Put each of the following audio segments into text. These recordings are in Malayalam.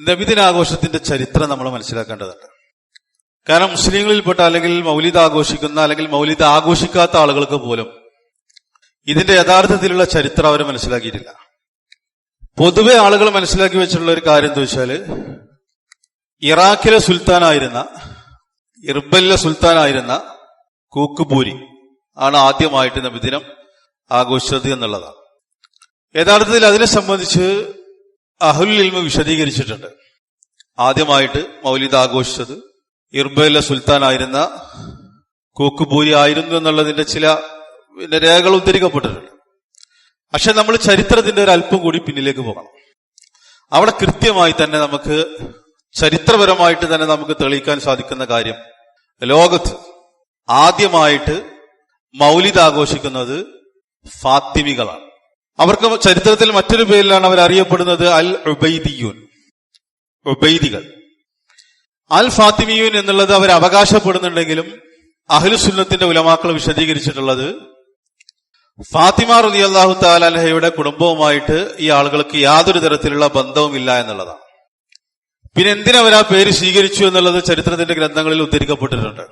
നബിദിനാഘോഷത്തിന്റെ ചരിത്രം നമ്മൾ മനസ്സിലാക്കേണ്ടതുണ്ട്. കാരണം മുസ്ലിങ്ങളിൽപ്പെട്ട അല്ലെങ്കിൽ മൗലിദ് ആഘോഷിക്കുന്ന അല്ലെങ്കിൽ മൗലിദ് ആഘോഷിക്കാത്ത ആളുകൾക്ക് പോലും ഇതിന്റെ യഥാർത്ഥത്തിലുള്ള ചരിത്രം അവർ മനസ്സിലാക്കിയിട്ടില്ല. പൊതുവെ ആളുകൾ മനസ്സിലാക്കി വെച്ചിട്ടുള്ള ഒരു കാര്യം എന്താ വെച്ചാൽ ഇറാഖിലെ സുൽത്താനായിരുന്ന ഇർബലിലെ സുൽത്താനായിരുന്ന കൂക്കുപൂരി ആണ് ആദ്യമായിട്ട് നബിദിനം ആഘോഷിച്ചത് എന്നുള്ളതാണ്. യഥാർത്ഥത്തിൽ അതിനെ സംബന്ധിച്ച് അഹുൽ ഇൽമ വിശദീകരിച്ചിട്ടുണ്ട്. ആദ്യമായിട്ട് മൗലിദ് ആഘോഷിച്ചത് ഇർബലിലെ സുൽത്താനായിരുന്ന കൂക്കുപൂരി ആയിരുന്നു എന്നുള്ളതിന്റെ ചില പിന്നെ രേഖകൾ ഉദ്ധരിക്കപ്പെട്ടിട്ടുണ്ട്. പക്ഷെ നമ്മൾ ചരിത്രത്തിന്റെ ഒരു അല്പം കൂടി പിന്നിലേക്ക് പോകണം. അവിടെ കൃത്യമായി തന്നെ നമുക്ക് ചരിത്രപരമായിട്ട് തന്നെ നമുക്ക് തെളിയിക്കാൻ സാധിക്കുന്ന കാര്യം ലോകത്ത് ആദ്യമായിട്ട് മൗലിദ് ആഘോഷിക്കുന്നത് ഫാത്തിമികളാണ്. അവർക്ക് ചരിത്രത്തിൽ മറ്റൊരു പേരിലാണ് അവർ അറിയപ്പെടുന്നത് അൽ ഉബൈദിയുൻ. ഉബൈദികൾ. അൽ ഫാത്തിമിയുൻ എന്നുള്ളത് അവർ അവകാശപ്പെടുന്നുണ്ടെങ്കിലും അഹ്ലുസുന്നത്തിന്റെ ഉലമാക്കൾ വിശദീകരിച്ചിട്ടുള്ളത് ഫാത്തിമ റുദി അള്ളാഹു താലഹയുടെ കുടുംബവുമായിട്ട് ഈ ആളുകൾക്ക് യാതൊരു തരത്തിലുള്ള ബന്ധവുമില്ല എന്നുള്ളതാണ്. പിന്നെ എന്തിനവർ ആ പേര് സ്വീകരിച്ചു എന്നുള്ളത് ചരിത്രത്തിന്റെ ഗ്രന്ഥങ്ങളിൽ ഉദ്ധരിക്കപ്പെട്ടിട്ടുണ്ട്.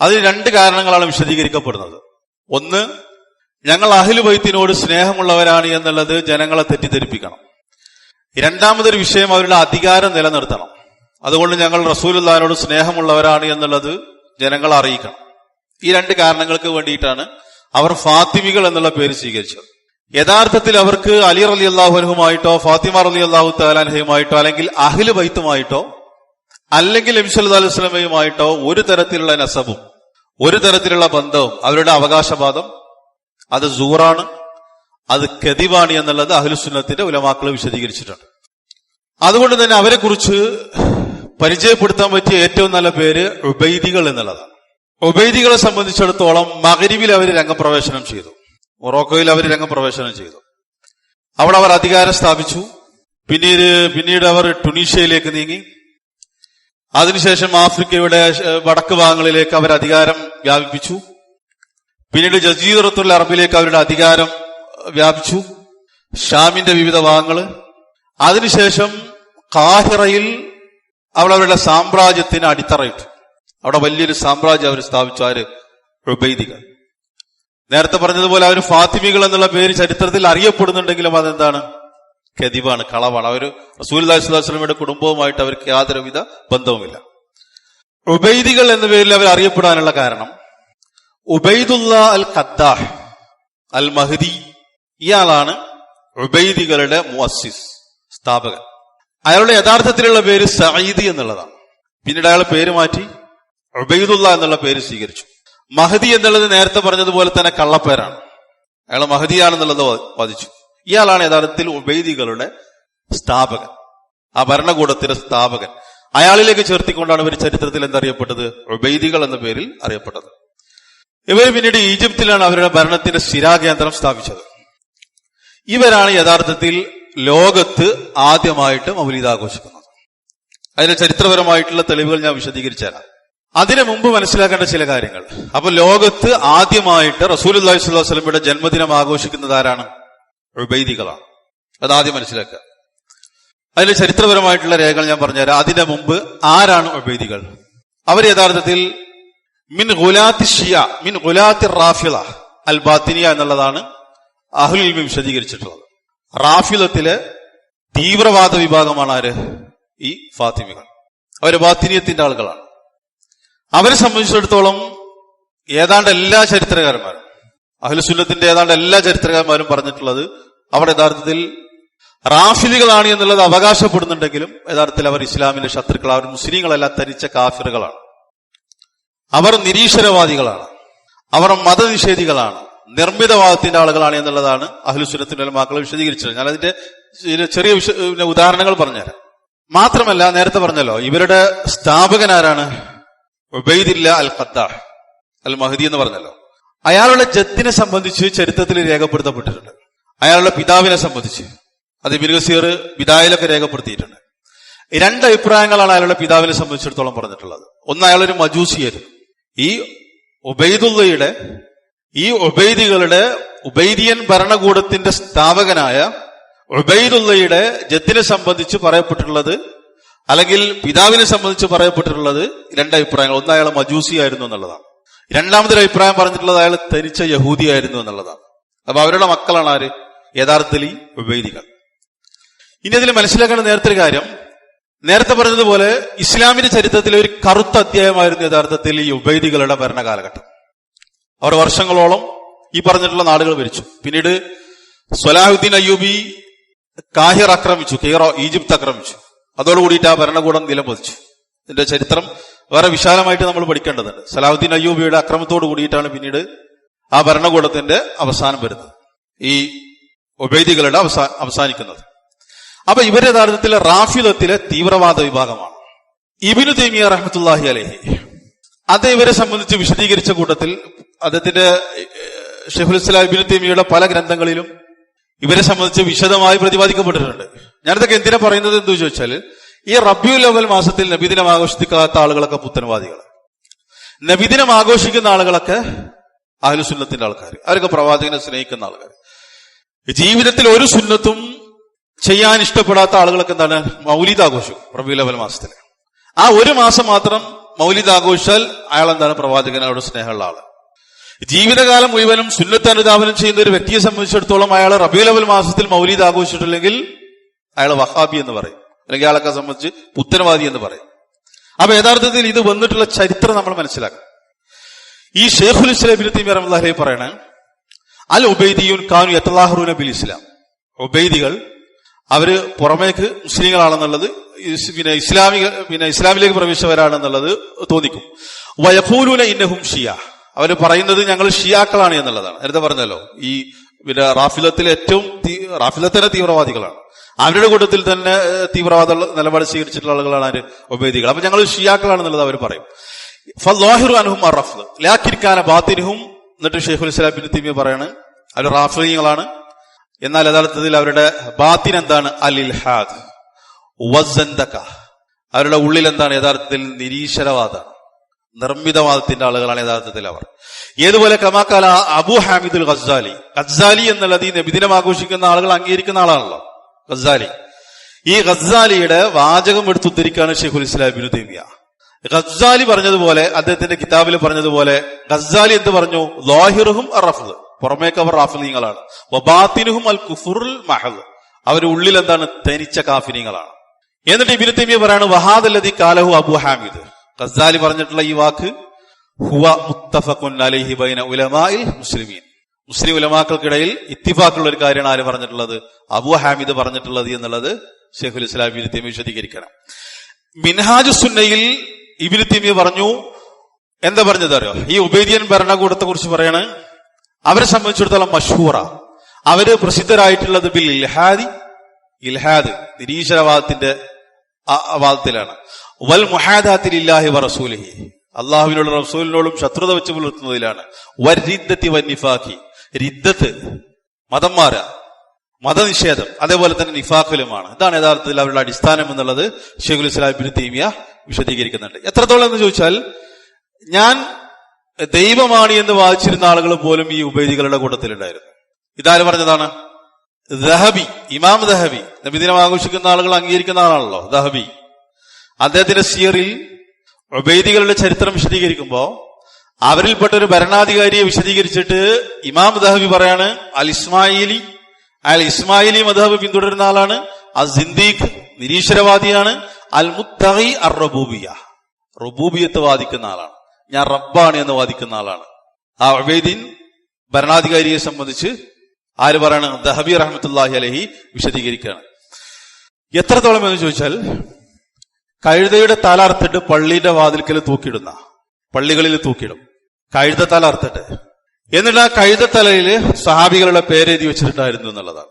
അതിന് രണ്ട് കാരണങ്ങളാണ് വിശദീകരിക്കപ്പെടുന്നത്. ഒന്ന് ഞങ്ങൾ അഹിലു വൈത്തിനോട് സ്നേഹമുള്ളവരാണ് എന്നുള്ളത് ജനങ്ങളെ തെറ്റിദ്ധരിപ്പിക്കണം. രണ്ടാമതൊരു വിഷയം അവരുടെ അധികാരം നിലനിർത്തണം. അതുകൊണ്ട് ഞങ്ങൾ റസൂലുല്ലാനോട് സ്നേഹമുള്ളവരാണ് എന്നുള്ളത് ജനങ്ങളെ അറിയിക്കണം. ഈ രണ്ട് കാരണങ്ങൾക്ക് വേണ്ടിയിട്ടാണ് അവർ ഫാത്തിമികൾ എന്നുള്ള പേര് സ്വീകരിച്ചത്. യഥാർത്ഥത്തിൽ അവർക്ക് അലി റലി അള്ളാഹുനുമായിട്ടോ ഫാത്തിമ അലി അള്ളാഹു തലാൻഹയുമായിട്ടോ അല്ലെങ്കിൽ അഹിൽ ബൈത്തുമായിട്ടോ അല്ലെങ്കിൽ നബിസല്ലാ അലൈഹി വസ്ലമയുമായിട്ടോ ഒരു തരത്തിലുള്ള നസബും ഒരു തരത്തിലുള്ള ബന്ധവും അവരുടെ അവകാശവാദം അത് സൂറാണ് അത് കതിവാണ് എന്നുള്ളത് അഹ്ലുസുന്നത്തിന്റെ ഉലമാക്കൾ വിശദീകരിച്ചിട്ടുണ്ട്. അതുകൊണ്ട് തന്നെ അവരെ കുറിച്ച് പരിചയപ്പെടുത്താൻ പറ്റിയ ഏറ്റവും നല്ല പേര് ഉബൈദികൾ എന്നുള്ളതാണ്. ഉബൈദികളെ സംബന്ധിച്ചിടത്തോളം മകരിവിൽ അവർ രംഗപ്രവേശനം ചെയ്തു. മൊറോക്കോയിൽ അവർ രംഗപ്രവേശനം ചെയ്തു. അവിടെ അവർ അധികാരം സ്ഥാപിച്ചു. പിന്നീട് പിന്നീട് അവർ ടുണീഷ്യയിലേക്ക് നീങ്ങി. അതിനുശേഷം ആഫ്രിക്കയുടെ വടക്ക് ഭാഗങ്ങളിലേക്ക് അവർ അധികാരം വ്യാപിപ്പിച്ചു. പിന്നീട് ജസീറത്തുൽ അറബിലേക്ക് അവരുടെ അധികാരം വ്യാപിച്ചു. ഷാമിന്റെ വിവിധ ഭാഗങ്ങൾ. അതിനുശേഷം കാഹിറയിൽ അവൾ അവരുടെ സാമ്രാജ്യത്തിന് അടിത്തറയിട്ടു. അവിടെ വലിയൊരു സാമ്രാജ്യം അവർ സ്ഥാപിച്ചു ആര് ഉബൈദികൾ. നേരത്തെ പറഞ്ഞതുപോലെ അവർ ഫാത്തിമികൾ എന്നുള്ള പേര് ചരിത്രത്തിൽ അറിയപ്പെടുന്നുണ്ടെങ്കിലും അതെന്താണ്? കെതിവാണ് കളവാണ്. അവർ റസൂൽ അലൈഹിസ്ലാസ്ലമിയുടെ കുടുംബവുമായിട്ട് അവർക്ക് യാതൊരുവിധ ബന്ധവുമില്ല. ഉബൈദികൾ എന്ന പേരിൽ അവർ അറിയപ്പെടാനുള്ള കാരണം ഉബൈദുല്ല അൽ ഖദ്ദാഹ് അൽ മഹദി ഇയാളാണ് ഉബൈദികളുടെ മുഅസ്സിസ് സ്ഥാപകൻ. അയാളുടെ യഥാർത്ഥത്തിലുള്ള പേര് സയ്യിദ് എന്നുള്ളതാണ്. പിന്നീട് അയാൾ പേര് മാറ്റി ഉബൈദുല്ല എന്നുള്ള പേര് സ്വീകരിച്ചു. മഹദി എന്നുള്ളത് നേരത്തെ പറഞ്ഞതുപോലെ തന്നെ കള്ളപ്പേരാണ്. അയാൾ മഹദിയാണെന്നുള്ളത് വാദിച്ചു ഇയാളാണ് യഥാർത്ഥത്തിൽ ഉബൈദികളുടെ സ്ഥാപകൻ. ആ ഭരണകൂടത്തിന്റെ സ്ഥാപകൻ. അയാളിലേക്ക് ചേർത്തിക്കൊണ്ടാണ് ഇവർ ചരിത്രത്തിൽ എന്തറിയപ്പെട്ടത്? ഉബൈദികൾ എന്ന പേരിൽ അറിയപ്പെട്ടത്. ഇവർ പിന്നീട് ഈജിപ്തിലാണ് അവരുടെ ഭരണത്തിന്റെ സ്ഥിരാകേന്ദ്രം സ്ഥാപിച്ചത്. ഇവരാണ് യഥാർത്ഥത്തിൽ ലോകത്ത് ആദ്യമായിട്ട് മൗലിത ആഘോഷിക്കുന്നത് അതിന്റെ ചരിത്രപരമായിട്ടുള്ള തെളിവുകൾ ഞാൻ വിശദീകരിച്ചു തരാം അതിനു മുമ്പ് മനസ്സിലാക്കേണ്ട ചില കാര്യങ്ങൾ. അപ്പൊ ലോകത്ത് ആദ്യമായിട്ട് റസൂൽ അള്ളാഹി സ്വല്ലാ ജന്മദിനം ആഘോഷിക്കുന്നത് ആരാണ്? ഉബൈദികളാണ്. അത് ആദ്യം മനസ്സിലാക്കുക. അതിന്റെ ചരിത്രപരമായിട്ടുള്ള രേഖകൾ ഞാൻ പറഞ്ഞുതരാം. അതിന്റെ മുമ്പ് ആരാണ് ഉബൈദികൾ? അവർ യഥാർത്ഥത്തിൽ മിൻ ഗുലാത്തി ഷിയ മിൻ ഗുലാത്തി റാഫിള അൽ ബാത്തിനിയ എന്നുള്ളതാണ് അഹുൽ ഇൽമി വിശദീകരിച്ചിട്ടുള്ളത്. റാഫിലത്തിലെ തീവ്രവാദ വിഭാഗമാണ് ആര്? ഈ ഫാത്തിമികൾ. അവർ ബാത്തിനിയത്തിന്റെ ആളുകളാണ്. അവരെ സംബന്ധിച്ചിടത്തോളം ഏതാണ്ട് എല്ലാ ചരിത്രകാരന്മാരും അഹ്ലുസുന്നത്തിന്റെ ഏതാണ്ട് എല്ലാ ചരിത്രകാരന്മാരും പറഞ്ഞിട്ടുള്ളത് അവർ യഥാർത്ഥത്തിൽ റാഫിലികളാണ് എന്നുള്ളത് അവകാശപ്പെടുന്നുണ്ടെങ്കിലും യഥാർത്ഥത്തിൽ അവർ ഇസ്ലാമിന്റെ ശത്രുക്കൾ അവർ മുസ്ലിങ്ങളെല്ലാം തരിച്ച കാഫിറുകളാണ്. അവർ നിരീശ്വരവാദികളാണ്. അവർ മതനിഷേധികളാണ്. നിർമ്മിതവാദത്തിന്റെ ആളുകളാണ് എന്നുള്ളതാണ് അഹ്ലുസുന്നത്തിന്റെ മക്കൾ വിശദീകരിച്ചത്. ഞാൻ അതിന്റെ ചെറിയ ഉദാഹരണങ്ങൾ പറഞ്ഞുതരാം. മാത്രമല്ല നേരത്തെ പറഞ്ഞല്ലോ ഇവരുടെ സ്ഥാപകൻ ആരാണ്? ഉബൈദില്ല അൽ ഖത്താഹ് അൽ മഹദി എന്ന് പറഞ്ഞല്ലോ. അയാളുടെ ജത്തിനെ സംബന്ധിച്ച് ചരിത്രത്തിൽ രേഖപ്പെടുത്തപ്പെട്ടിട്ടുണ്ട്. അയാളുടെ പിതാവിനെ സംബന്ധിച്ച്. അത് ബിൽഗസീർ പിതാവിലൊക്കെ രേഖപ്പെടുത്തിയിട്ടുണ്ട്. രണ്ട് അഭിപ്രായങ്ങളാണ് അയാളുടെ പിതാവിനെ സംബന്ധിച്ചിടത്തോളം പറഞ്ഞിട്ടുള്ളത്. ഒന്ന് അയാളൊരു മജൂസിയായിരുന്നു. ഈ ഉബൈദുള്ളയുടെ ഈ ഉബൈദികളുടെ ഉബൈദിയൻ ഭരണകൂടത്തിന്റെ സ്ഥാപകനായ ഉബൈദുള്ളയുടെ ജത്തിനെ സംബന്ധിച്ച് പറയപ്പെട്ടിട്ടുള്ളത് അല്ലെങ്കിൽ പിതാവിനെ സംബന്ധിച്ച് പറയപ്പെട്ടിട്ടുള്ളത് രണ്ട് അഭിപ്രായങ്ങൾ. ഒന്ന് അയാൾ മജൂസി ആയിരുന്നു എന്നുള്ളതാണ്. രണ്ടാമതൊരു അഭിപ്രായം പറഞ്ഞിട്ടുള്ളത് അയാൾ തനിച്ച യഹൂദി ആയിരുന്നു എന്നുള്ളതാണ്. അപ്പൊ അവരുടെ മക്കളാണ് ആര്? യഥാർത്ഥത്തിൽ ഉബൈദികൾ. ഇനി അതിൽ മനസ്സിലാക്കേണ്ട നേരത്തെ കാര്യം നേരത്തെ പറഞ്ഞതുപോലെ ഇസ്ലാമിന്റെ ചരിത്രത്തിലെ ഒരു കറുത്ത അധ്യായമായിരുന്നു യഥാർത്ഥത്തിൽ ഈ ഉബൈദികളുടെ ഭരണകാലഘട്ടം. അവർ വർഷങ്ങളോളം ഈ പറഞ്ഞിട്ടുള്ള നാടുകൾ ഭരിച്ചു. പിന്നീട് സ്വലാഹുദ്ദീൻ അയ്യൂബി കാഹിർ ആക്രമിച്ചു കെയ്റോ ഈജിപ്ത് ആക്രമിച്ചു. അതോടുകൂടിയിട്ട് ആ ഭരണകൂടം നിലംപതിച്ചു. ഇതിന്റെ ചരിത്രം വേറെ വിശാലമായിട്ട് നമ്മൾ പഠിക്കേണ്ടതുണ്ട്. സലാഹുദ്ദീൻ അയ്യൂബിയുടെ അക്രമത്തോട് കൂടിയിട്ടാണ് പിന്നീട് ആ ഭരണകൂടത്തിന്റെ അവസാനം വരുന്നത്. ഈ ഒബൈദികളുടെ അവസാ അവസാനിക്കുന്നത്. അപ്പൊ ഇവരുടെ യഥാർത്ഥത്തിലെ റാഫിദത്തിലെ തീവ്രവാദ വിഭാഗമാണ്. ഇബിനു തൈമിയ റഹമത്തുല്ലാഹി അലഹി. അത് ഇവരെ സംബന്ധിച്ച് വിശദീകരിച്ച കൂട്ടത്തിൽ അദ്ദേഹത്തിന്റെ ഷെഹുൽ ഇസ്ലാം ഇബിനു തൈമിയുടെ പല ഗ്രന്ഥങ്ങളിലും ഇവരെ സംബന്ധിച്ച് വിശദമായി പ്രതിപാദിക്കപ്പെട്ടിട്ടുണ്ട്. ഞാനിതൊക്കെ എന്തിനാ പറയുന്നത് എന്ന് ചോദിച്ചാൽ ഈ റബ്യു അവൽ മാസത്തിൽ നബിദിനം ആഘോഷിക്കാത്ത ആളുകളൊക്കെ പുത്തൻവാദികൾ നബിദിനം ആഘോഷിക്കുന്ന ആളുകളൊക്കെ അഹ്ലുസുന്നത്തിന്റെ ആൾക്കാർ അവരൊക്കെ പ്രവാചകനെ സ്നേഹിക്കുന്ന ആൾക്കാർ ജീവിതത്തിൽ ഒരു സുന്നത്തും ചെയ്യാൻ ഇഷ്ടപ്പെടാത്ത ആളുകളൊക്കെ എന്താണ്? മൗലിദ് ആഘോഷം റബിയുൽ അവൽ മാസത്തിൽ ആ ഒരു മാസം മാത്രം മൗലിദ് ആഘോഷിച്ചാൽ അയാൾ എന്താണ്? പ്രവാചകനോട് സ്നേഹമുള്ള ആൾ. ജീവിതകാലം മുഴുവനും സുന്നത്ത് അനുദാപനം ചെയ്യുന്ന ഒരു വ്യക്തിയെ സംബന്ധിച്ചിടത്തോളം അയാൾ റബിയുൽ അവൽ മാസത്തിൽ മൗലിദ് ആഘോഷിച്ചിട്ടില്ലെങ്കിൽ അയാൾ വഹാബി എന്ന് പറയും. അല്ലെങ്കിൽ അയാളൊക്കെ സംബന്ധിച്ച് പുത്തനവാദി എന്ന് പറയും. അപ്പൊ യഥാർത്ഥത്തിൽ ഇത് വന്നിട്ടുള്ള ചരിത്രം നമ്മൾ മനസ്സിലാക്കാം ഈ ഷേഖുൽ ഇസ്ലാം ബിൻ തീമി റഹ്മത്തുള്ളാഹി പറയണ അൽ ഉബൈദിയുൻ കാനു യത്തലാഹുറൂന ബിൽ ഇസ്ലാം. ഉബൈദികൾ അവർ പുറമേക്ക് മുസ്ലിങ്ങളാണെന്നുള്ളത് പിന്നെ ഇസ്ലാമിക പിന്നെ ഇസ്ലാമിലേക്ക് പ്രവേശിച്ചവരാണെന്നുള്ളത് തോന്നിക്കും. വയഫൂലൂന ഇന്നഹും ഷിയ. അവർ പറയുന്നത് ഞങ്ങൾ ഷിയാക്കളാണ് എന്നുള്ളതാണ്. നേരത്തെ പറഞ്ഞല്ലോ ഈ പിന്നെ റാഫിലത്തിലെ ഏറ്റവും റാഫിലത്തിന്റെ തീവ്രവാദികളാണ്. അവരുടെ കൂട്ടത്തിൽ തന്നെ തീവ്രവാദ നിലപാട് സ്വീകരിച്ചിട്ടുള്ള ആളുകളാണ് ആര് ഒബേദികൾ. അപ്പൊ ഞങ്ങൾ ഷിയാക്കളാണെന്നുള്ളത് അവർ പറയും. ഫല്ലാഹിറു അൻഹും അറഫ്ദ് ലാഖിർഖാന ബാത്തിനുഹും എന്നിട്ട് ഷെയ്ഖുൽ ഇസ്ലാം ബിൻ പറയാണ് അവർ റാഫികളാണ് എന്നാൽ യഥാർത്ഥത്തിൽ അവരുടെ ബാത്തിൻ എന്താണ് അൽ ഇൽഹാദ് വസന്തക അവരുടെ ഉള്ളിൽ എന്താണ് യഥാർത്ഥത്തിൽ നിരീശ്വരവാദമാണ് നിർമ്മിതവാദത്തിന്റെ ആളുകളാണ് യഥാർത്ഥത്തിൽ അവർ. ഏതുപോലെ കമാക്കാല അബു ഹാമിദുൽ ഖസാലി ഖസാലി എന്നുള്ളത് ഈ നബിദിനം ആഘോഷിക്കുന്ന ആളുകൾ അംഗീകരിക്കുന്ന ആളാണല്ലോ. ഖസാലി ഈ ഖസാലിയുടെ വാചകം എടുത്തു എടുത്തുദ്ധരിക്കാണ് ഷെയ്ഖുൽ ഇസ്ലാം ബിനു ഖസാലി പറഞ്ഞതുപോലെ അദ്ദേഹത്തിന്റെ കിതാബിൽ പറഞ്ഞതുപോലെ ഖസാലി എന്ത് പറഞ്ഞു? ലോഹിറുഹും അറഫദ്. പുറമേക്ക് അവർ റാഫിലീങ്ങളാണ്. വബാത്തിനുഹും അൽ കുഫുറുൽ മഹദ്. അവരുടെ ഉള്ളിൽ എന്താണ്? തനിച്ച കാഫിനീങ്ങളാണ് എന്നിട്ട് ഇബിനു തൈമിയ പറയാണ് വഹാദ് അല്ലതി കാലഹു അബു ഹാമിദ്. ഖസാലി പറഞ്ഞിട്ടുള്ള ഈ വാക്ക് ഹുവ മുത്തഫഖുൻ അലൈഹി ബൈന ഉലമാഇൽ മുസ്ലിമീൻ. മുസ്ലിം ഉലമാക്കൾക്കിടയിൽ ഇത്തിഫാക്കുള്ള ഒരു കാര്യമാണ് ആര് പറഞ്ഞിട്ടുള്ളത്? അബു ഹാമിദ് പറഞ്ഞിട്ടുള്ളത് എന്നുള്ളത് ഷെയ്ഖുൽ ഇസ്ലാം ഇബിന് തൈമിയ വിശദീകരിക്കണം. മിൻഹാജ് സുന്നയിൽ ഇബിന് തൈമിയ പറഞ്ഞു എന്താ പറഞ്ഞത് അറിയോ? ഈ ഉബൈദിയൻ ഭരണകൂടത്തെ കുറിച്ച് പറയാണ് അവരെ സംബന്ധിച്ചിടത്തോളം മഷൂറ അവർ പ്രസിദ്ധരായിട്ടുള്ളത് ബിൽ ഇൽഹാദി ഇൽഹാദ് നിരീശ്വരവാദത്തിന്റെ വാദത്തിലാണ്. വൽ മുഹാദാത്തിൽ ഇല്ലാഹി വ റസൂലിഹി. റസൂലിനോടും ശത്രുത വെച്ച് പുലർത്തുന്നതിലാണ്. വരിദ്ദത്തി വന്നിഫാഖി റിദ്ദത്ത് മതം മാറ മതനിഷേധം അതേപോലെ തന്നെ നിഫാഖിലുമാണ്. ഇതാണ് യഥാർത്ഥത്തിൽ അവരുടെ അടിസ്ഥാനം എന്നുള്ളത് ഷെയ്ഖുൽ ഇസ്ലാം ബിൻ തീമിയ വിശദീകരിക്കുന്നുണ്ട്. എത്രത്തോളം എന്ന് ചോദിച്ചാൽ ഞാൻ ദൈവമാണ് എന്ന് വാദിച്ചിരുന്ന ആളുകൾ പോലും ഈ ഉപേദികളുടെ കൂട്ടത്തിലുണ്ടായിരുന്നു. ഇതാര് പറഞ്ഞതാണ്? ദഹബി ഇമാം ദഹബി. നബിദിനം ആഘോഷിക്കുന്ന ആളുകൾ അംഗീകരിക്കുന്ന ആളാണല്ലോ ദഹബി. അദ്ദേഹത്തിന്റെ സിയറിൽ ഉബൈദികളുടെ ചരിത്രം വിശദീകരിക്കുമ്പോ അവരിൽപ്പെട്ട ഒരു ഭരണാധികാരിയെ വിശദീകരിച്ചിട്ട് ഇമാം ദഹബി പറയാണ് അൽ ഇസ്മായിലി അയാൾ ഇസ്മായിലി മദഹബ് പിന്തുടരുന്ന ആളാണ്. അൽ സിന്ദീഖ് നിരീശ്വരവാദിയാണ്. അൽ മുത്തഹി അർ റബൂബിയ. റബൂബിയത്ത് വാദിക്കുന്ന ആളാണ്. ഞാൻ റബ്ബാണ് എന്ന് വാദിക്കുന്ന ആളാണ്. ആ അബേദീൻ ഭരണാധികാരിയെ സംബന്ധിച്ച് ആര് പറയാണ്? ദഹബി റഹമത്തല്ലാഹി അലഹി വിശദീകരിക്കുകയാണ്. എത്രത്തോളം എന്ന് ചോദിച്ചാൽ കഴുതയുടെ തല അറുത്തിട്ട് പള്ളിയുടെ വാതിൽക്കൽ തൂക്കിയിടുന്ന പള്ളികളിൽ തൂക്കിയിടും. കഴുത തല അറുത്തിട്ട്. എന്നിട്ട് ആ കഴുത തലയിൽ സഹാബികളുടെ പേരെഴുതി വെച്ചിട്ടുണ്ടായിരുന്നു എന്നുള്ളതാണ്.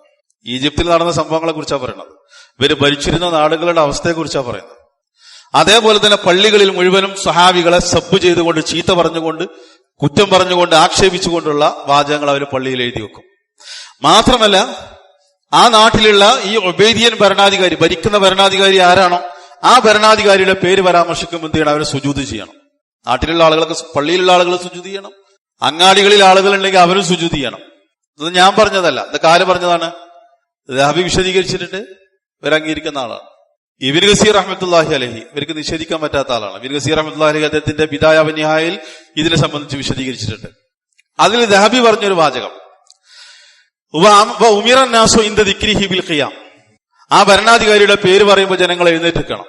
ഈജിപ്തിൽ നടന്ന സംഭവങ്ങളെ കുറിച്ചാണ് പറയുന്നത്. ഇവർ ഭരിച്ചിരുന്ന നാടുകളുടെ അവസ്ഥയെ കുറിച്ചാണ് പറയുന്നത്. അതേപോലെ തന്നെ പള്ളികളിൽ മുഴുവനും സഹാബികളെ സബ് ചെയ്തുകൊണ്ട് ചീത്ത പറഞ്ഞുകൊണ്ട് കുറ്റം പറഞ്ഞുകൊണ്ട് ആക്ഷേപിച്ചുകൊണ്ടുള്ള വാചകങ്ങൾ അവർ പള്ളിയിൽ എഴുതി വെക്കും. മാത്രമല്ല ആ നാട്ടിലുള്ള ഈ ഒബേദിയൻ ഭരണാധികാരി ഭരിക്കുന്ന ഭരണാധികാരി ആരാണോ ആ ഭരണാധികാരിയുടെ പേര് പരാമർശിക്കുമ്പോൾ എന്ത് ചെയ്യണം അവരെ സുജൂത് ചെയ്യണം. നാട്ടിലുള്ള ആളുകളൊക്കെ പള്ളിയിലുള്ള ആളുകൾ സുജൂത് ചെയ്യണം. അങ്ങാടികളിൽ ആളുകൾ ഉണ്ടെങ്കിൽ അവരും സുജൂത് ചെയ്യണം. ഇത് ഞാൻ പറഞ്ഞതല്ല. ഇത് കാൽ പറഞ്ഞതാണ്? ദഹബി വിശദീകരിച്ചിട്ടുണ്ട്? ഇവരംഗീകരിക്കുന്ന ആളാണ്. ഇബിൻ ഗസീർ അഹമ്മത്തുല്ലാഹി അലഹി ഇവർക്ക് നിഷേധിക്കാൻ പറ്റാത്ത ആളാണ്. ഇബിൻ ഗസീർ അലഹി അദ്ദേഹത്തിന്റെ പിതായാവന്യായിൽ ഇതിനെ സംബന്ധിച്ച് വിശദീകരിച്ചിട്ടുണ്ട്. അതിൽ ദഹബി പറഞ്ഞൊരു വാചകം. ഉമിറന്നാസു ഇന്ത ദിക്രിഹി ബിൽ ഖിയാം. ആ ഭരണാധികാരിയുടെ പേര് പറയുമ്പോൾ ജനങ്ങൾ എഴുന്നേറ്റിക്കണം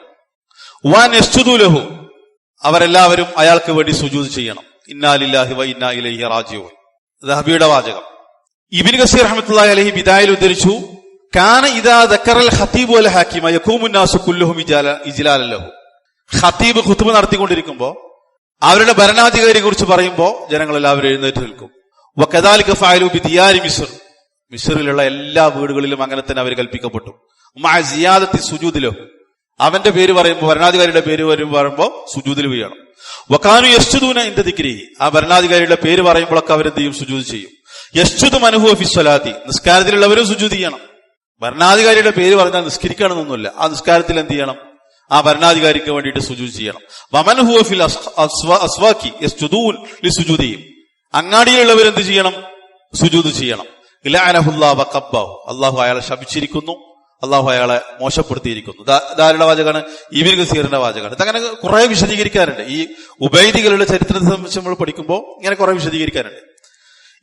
വാൻ ലഹു. അവരെല്ലാവരും അയാൾക്ക് വേണ്ടി സുജൂത് ചെയ്യണം. ഇന്നാലില്ലാഹി വ ഇന്നാ ഇലൈഹി ദഹബിയുടെ വാചകം. ഇബിൻ ഗസീർ അഹമ്മദ് അലഹി പിതായിൽ ഉദ്ധരിച്ചു കാന ഇതാ ദക്കറൽ ഹത്തീബ് വൽ ഹാക്കിമ യക്കൂമുന്നാസു നാസു കുല്ലുഹും ഇജാല ഹത്തീബ് ഖുതുബ നടത്തിക്കൊണ്ടിരിക്കുമ്പോ അവരുടെ ഭരണാധികാരിയെ കുറിച്ച് പറയുമ്പോൾ ജനങ്ങളെല്ലാവരും എഴുന്നേറ്റ് നിൽക്കും. വക്കദാലിക്ക് ഫായലു ബി ദിയാരി മിസ്ർ. മിസ്റിലുള്ള എല്ലാ വീടുകളിലും അങ്ങനെ തന്നെ അവർ കൽപ്പിക്കപ്പെട്ടു. ഉമ്മാ സിയാദത്തി സുജൂദിലോ അവന്റെ പേര് പറയുമ്പോൾ ഭരണാധികാരിയുടെ പേര് വരുമ്പോൾ പറയുമ്പോൾ സുജൂദിൽ വീഴണം. വക്കാനു യശ്ചുദൂന എന്റെ ദിക്രി. ആ ഭരണാധികാരിയുടെ പേര് പറയുമ്പോഴൊക്കെ അവരെന്ത് ചെയ്യും? സുജൂദ് ചെയ്യും. യശ്ചുദ് മനുഹു ഫിസ്വലാത്തി നിസ്കാരത്തിലുള്ളവരും സുജൂദ് ചെയ്യണം. ഭരണാധികാരിയുടെ പേര് പറഞ്ഞാൽ നിസ്കരിക്കണമെന്നൊന്നുമില്ല. ആ നിസ്കാരത്തിൽ എന്ത് ചെയ്യണം? ആ ഭരണാധികാരിക്ക് വേണ്ടിയിട്ട് സുജൂദ് ചെയ്യണം. വമൻ ഹുവ ഫിൽ അസ്വാക്കി ലിസുജൂദിയും അങ്ങാടിയിലുള്ളവർ എന്ത് ചെയ്യണം? സുജൂദ് ചെയ്യണം. ഇലാനഹുല്ലാഹു കബ്ബാഹു അള്ളാഹു അയാളെ ശപിച്ചിരിക്കുന്നു. അള്ളാഹു അയാളെ മോശപ്പെടുത്തിയിരിക്കുന്നു. ഇതാരുടെ വാചകമാണ്? ഇബിൻ ഗസീറിന്റെ വാചകമാണ്. ഇതങ്ങനെ കുറെ വിശദീകരിക്കാറുണ്ട് ഈ ഉബൈദികളുടെ ചരിത്രത്തെ സംബന്ധിച്ച് നമ്മൾ പഠിക്കുമ്പോൾ ഇങ്ങനെ കുറെ വിശദീകരിക്കാറുണ്ട്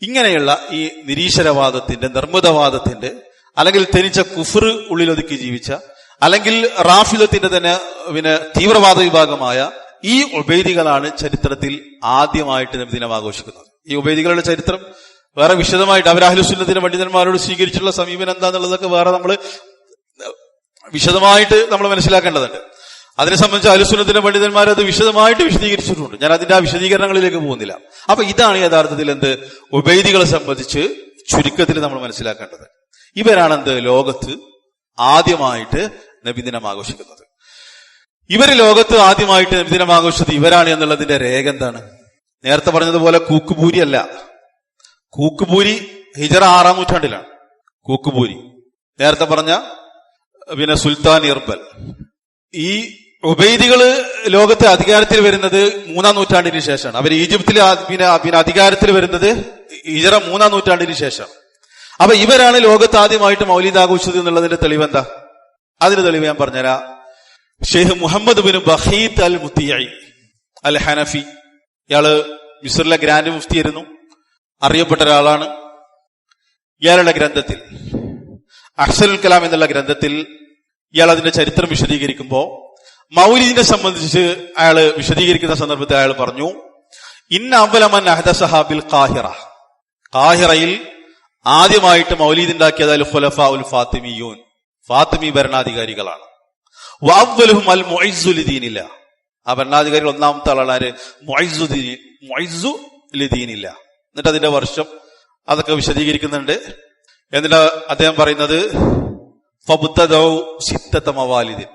ഇങ്ങനെയുള്ള ഈ നിരീശ്വരവാദത്തിന്റെ നിർമ്മിതവാദത്തിന്റെ അല്ലെങ്കിൽ തെനിച്ച കുഫർ ഉള്ളിലൊതുക്കി ജീവിച്ച അല്ലെങ്കിൽ റാഫിദത്തിന്റെ തന്നെ പിന്നെ തീവ്രവാദ വിഭാഗമായ ഈ ഉബൈദികളാണ് ചരിത്രത്തിൽ ആദ്യമായിട്ട് നബിദിനം ആഘോഷിക്കുന്നത്. ഈ ഉബൈദികളുടെ ചരിത്രം വേറെ വിശദമായിട്ട് അവർ അഹ്ലുസുന്നത്തിന്റെ പണ്ഡിതന്മാരോട് സ്വീകരിച്ചിട്ടുള്ള സമീപനം എന്താന്നുള്ളതൊക്കെ വേറെ നമ്മൾ വിശദമായിട്ട് നമ്മൾ മനസ്സിലാക്കേണ്ടതുണ്ട്. അതിനെ സംബന്ധിച്ച് അലുസുന്നത്തിന്റെ പണ്ഡിതന്മാർ അത് വിശദമായിട്ട് വിശദീകരിച്ചിട്ടുണ്ട്. ഞാൻ അതിന്റെ ആ വിശദീകരണങ്ങളിലേക്ക് പോകുന്നില്ല. അപ്പൊ ഇതാണ് യഥാർത്ഥത്തിൽ എന്ത്? ഉബൈദികളെ സംബന്ധിച്ച് ചുരുക്കത്തിൽ നമ്മൾ മനസ്സിലാക്കേണ്ടത്. ഇവരാണ് എന്ത് ലോകത്ത് ആദ്യമായിട്ട് നബിദിനം ആഘോഷിക്കുന്നത്? ഇവർ ലോകത്ത് ആദ്യമായിട്ട് നബിദിനം ആഘോഷിച്ചത് ഇവരാണ് എന്നുള്ളതിന്റെ രേഖ എന്താണ്? നേരത്തെ പറഞ്ഞതുപോലെ കൂക്കുപൂരി അല്ല. കൂക്കുപൂരി ഹിജറ ആറാം നൂറ്റാണ്ടിലാണ്. കൂക്കുപൂരി. നേരത്തെ പറഞ്ഞ പിന്നെ സുൽത്താൻ ഇർബൽ. ഈ ഉബൈദികൾ ലോകത്തെ അധികാരത്തിൽ വരുന്നത് മൂന്നാം നൂറ്റാണ്ടിന് ശേഷമാണ്. അവർ ഈജിപ്തിൽ പിന്നെ അധികാരത്തിൽ വരുന്നത് ഇജറ മൂന്നാം നൂറ്റാണ്ടിന് ശേഷം അപ്പൊ ഇവരാണ് ലോകത്ത് ആദ്യമായിട്ട് മൗലീദ് ആഘോഷിച്ചത് എന്നുള്ളതിന്റെ തെളിവ് എന്താ അതിന് തെളിവ് ഞാൻ പറഞ്ഞുതരാം. ഷെയ്ഖ് മുഹമ്മദ് ബിൻ ബഹീദ് അൽ മുത്തിയായി അൽ ഹനഫി ഇയാൾ മിസറിലെ ഗ്രാൻഡ് മുഫ്തി ആയിരുന്നു അറിയപ്പെട്ട ഒരാളാണ്. ഇയാളുടെ ഗ്രന്ഥത്തിൽ അഹ്സലുൽ കലാം എന്നുള്ള ഗ്രന്ഥത്തിൽ ഇയാൾ അതിന്റെ ചരിത്രം വിശദീകരിക്കുമ്പോൾ മൗലിദിനെ സംബന്ധിച്ച് അയാൾ വിശദീകരിക്കുന്ന സന്ദർഭത്തിൽ അയാൾ പറഞ്ഞു ഇന്ന അഹദ സഹാബിൽ കാഹിറ കാഹിറയിൽ ആദ്യമായിട്ട് മൗലീദ് ഉണ്ടാക്കിയത് അൽ ഖുലഫ ഉൽ ഫാത്തിമിയൂൻ. ഫാത്തിമി ഭരണാധികാരികളാണ്. വാവ്വലുഹും അൽ ആ ഭരണാധികാരികൾ ഒന്നാമത്തെ ആളാണ് ആര്? എന്നിട്ട് അതിന്റെ വർഷം അതൊക്കെ വിശദീകരിക്കുന്നുണ്ട്. എന്നിട്ട് അദ്ദേഹം പറയുന്നത് സിത്തമവാലിദിൻ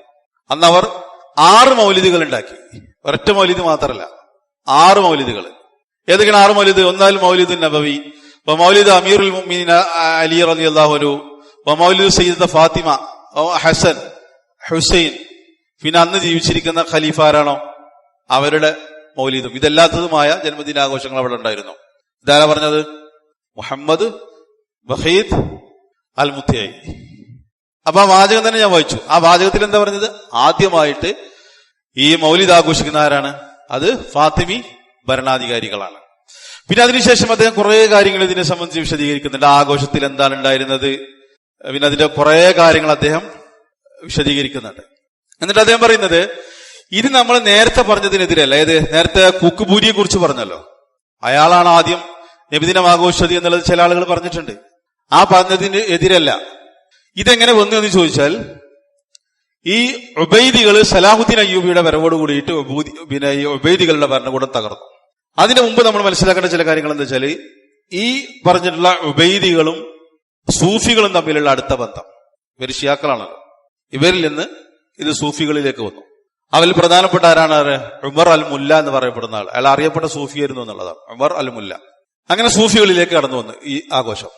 അന്ന് അവർ ആറ് മൗലിദികൾ ഉണ്ടാക്കി. ഒരൊറ്റ മൗലിദ് മാത്രമല്ല ആറ് മൗലിദുകൾ. ഏതൊക്കെയാണ് ആറ് മൗലിദ്? ഒന്നാൽ മൗലിദുൻ നബവി മൗലിദ് അമീറുൽ മുഅ്മിനീൻ അലി റലി അള്ളാഹുലു മൗലിദ് സയ്യിദ ഫാത്തിമ ഹസൻ ഹുസൈൻ പിന്നെ അന്ന് ജീവിച്ചിരിക്കുന്ന ഖലീഫ ആരാണോ? അവരുടെ മൗലിദും. ഇതല്ലാത്തതുമായ ജന്മദിനാഘോഷങ്ങൾ അവിടെ ഉണ്ടായിരുന്നു. ഇതാരാ പറഞ്ഞത്? മുഹമ്മദ് ബഹീദ് അൽ മുത്തിയായി അപ്പൊ ആ വാചകം തന്നെ ഞാൻ വായിച്ചു. ആ വാചകത്തിൽ എന്താ പറഞ്ഞത്? ആദ്യമായിട്ട് ഈ മൗലിദ് ആഘോഷിക്കുന്ന ആരാണ്? അത് ഫാത്തിമി ഭരണാധികാരികളാണ്. പിന്നെ അതിനുശേഷം അദ്ദേഹം കുറെ കാര്യങ്ങൾ ഇതിനെ സംബന്ധിച്ച് വിശദീകരിക്കുന്നുണ്ട്. ആഘോഷത്തിൽ എന്താണ് ഉണ്ടായിരുന്നത്? പിന്നെ അതിന്റെ കുറെ കാര്യങ്ങൾ അദ്ദേഹം വിശദീകരിക്കുന്നുണ്ട്. എന്നിട്ട് അദ്ദേഹം പറയുന്നത് ഇത് നമ്മൾ നേരത്തെ പറഞ്ഞതിനെതിരെ അതായത് നേരത്തെ കുക്കുപൂരിയെ കുറിച്ച് പറഞ്ഞല്ലോ. അയാളാണ് ആദ്യം നബിദിനം ആഘോഷിച്ചത് എന്നുള്ളത് ചില ആളുകൾ പറഞ്ഞിട്ടുണ്ട്. ആ പറഞ്ഞതിന് എതിരല്ല. ഇതെങ്ങനെ വന്നു എന്ന് ചോദിച്ചാൽ ഈ ഉബൈദികൾ സലാഹുദ്ദീൻ അയ്യൂബിയുടെ വരവോട് കൂടിയിട്ട് പിന്നെ ഈ ഉബൈദികളുടെ ഭരണകൂടം തകർന്നു. അതിനു മുമ്പ് നമ്മൾ മനസ്സിലാക്കേണ്ട ചില കാര്യങ്ങൾ എന്താ വെച്ചാൽ ഈ പറഞ്ഞിട്ടുള്ള ഉബൈദികളും സൂഫികളും തമ്മിലുള്ള അടുത്ത ബന്ധം. ഇവർ ഷിയാക്കളാണല്ലോ ഇവരിൽ നിന്ന് ഇത് സൂഫികളിലേക്ക് വന്നു. അവരിൽ പ്രധാനപ്പെട്ട ആരാണ് ഉമർ അൽ മുല്ല എന്ന് പറയപ്പെടുന്ന ആൾ അയാൾ അറിയപ്പെട്ട സൂഫിയായിരുന്നു എന്നുള്ളതാണ്. ഉമർ അൽ മുല്ല അങ്ങനെ സൂഫികളിലേക്ക് കടന്നു വന്നു ഈ ആഘോഷം.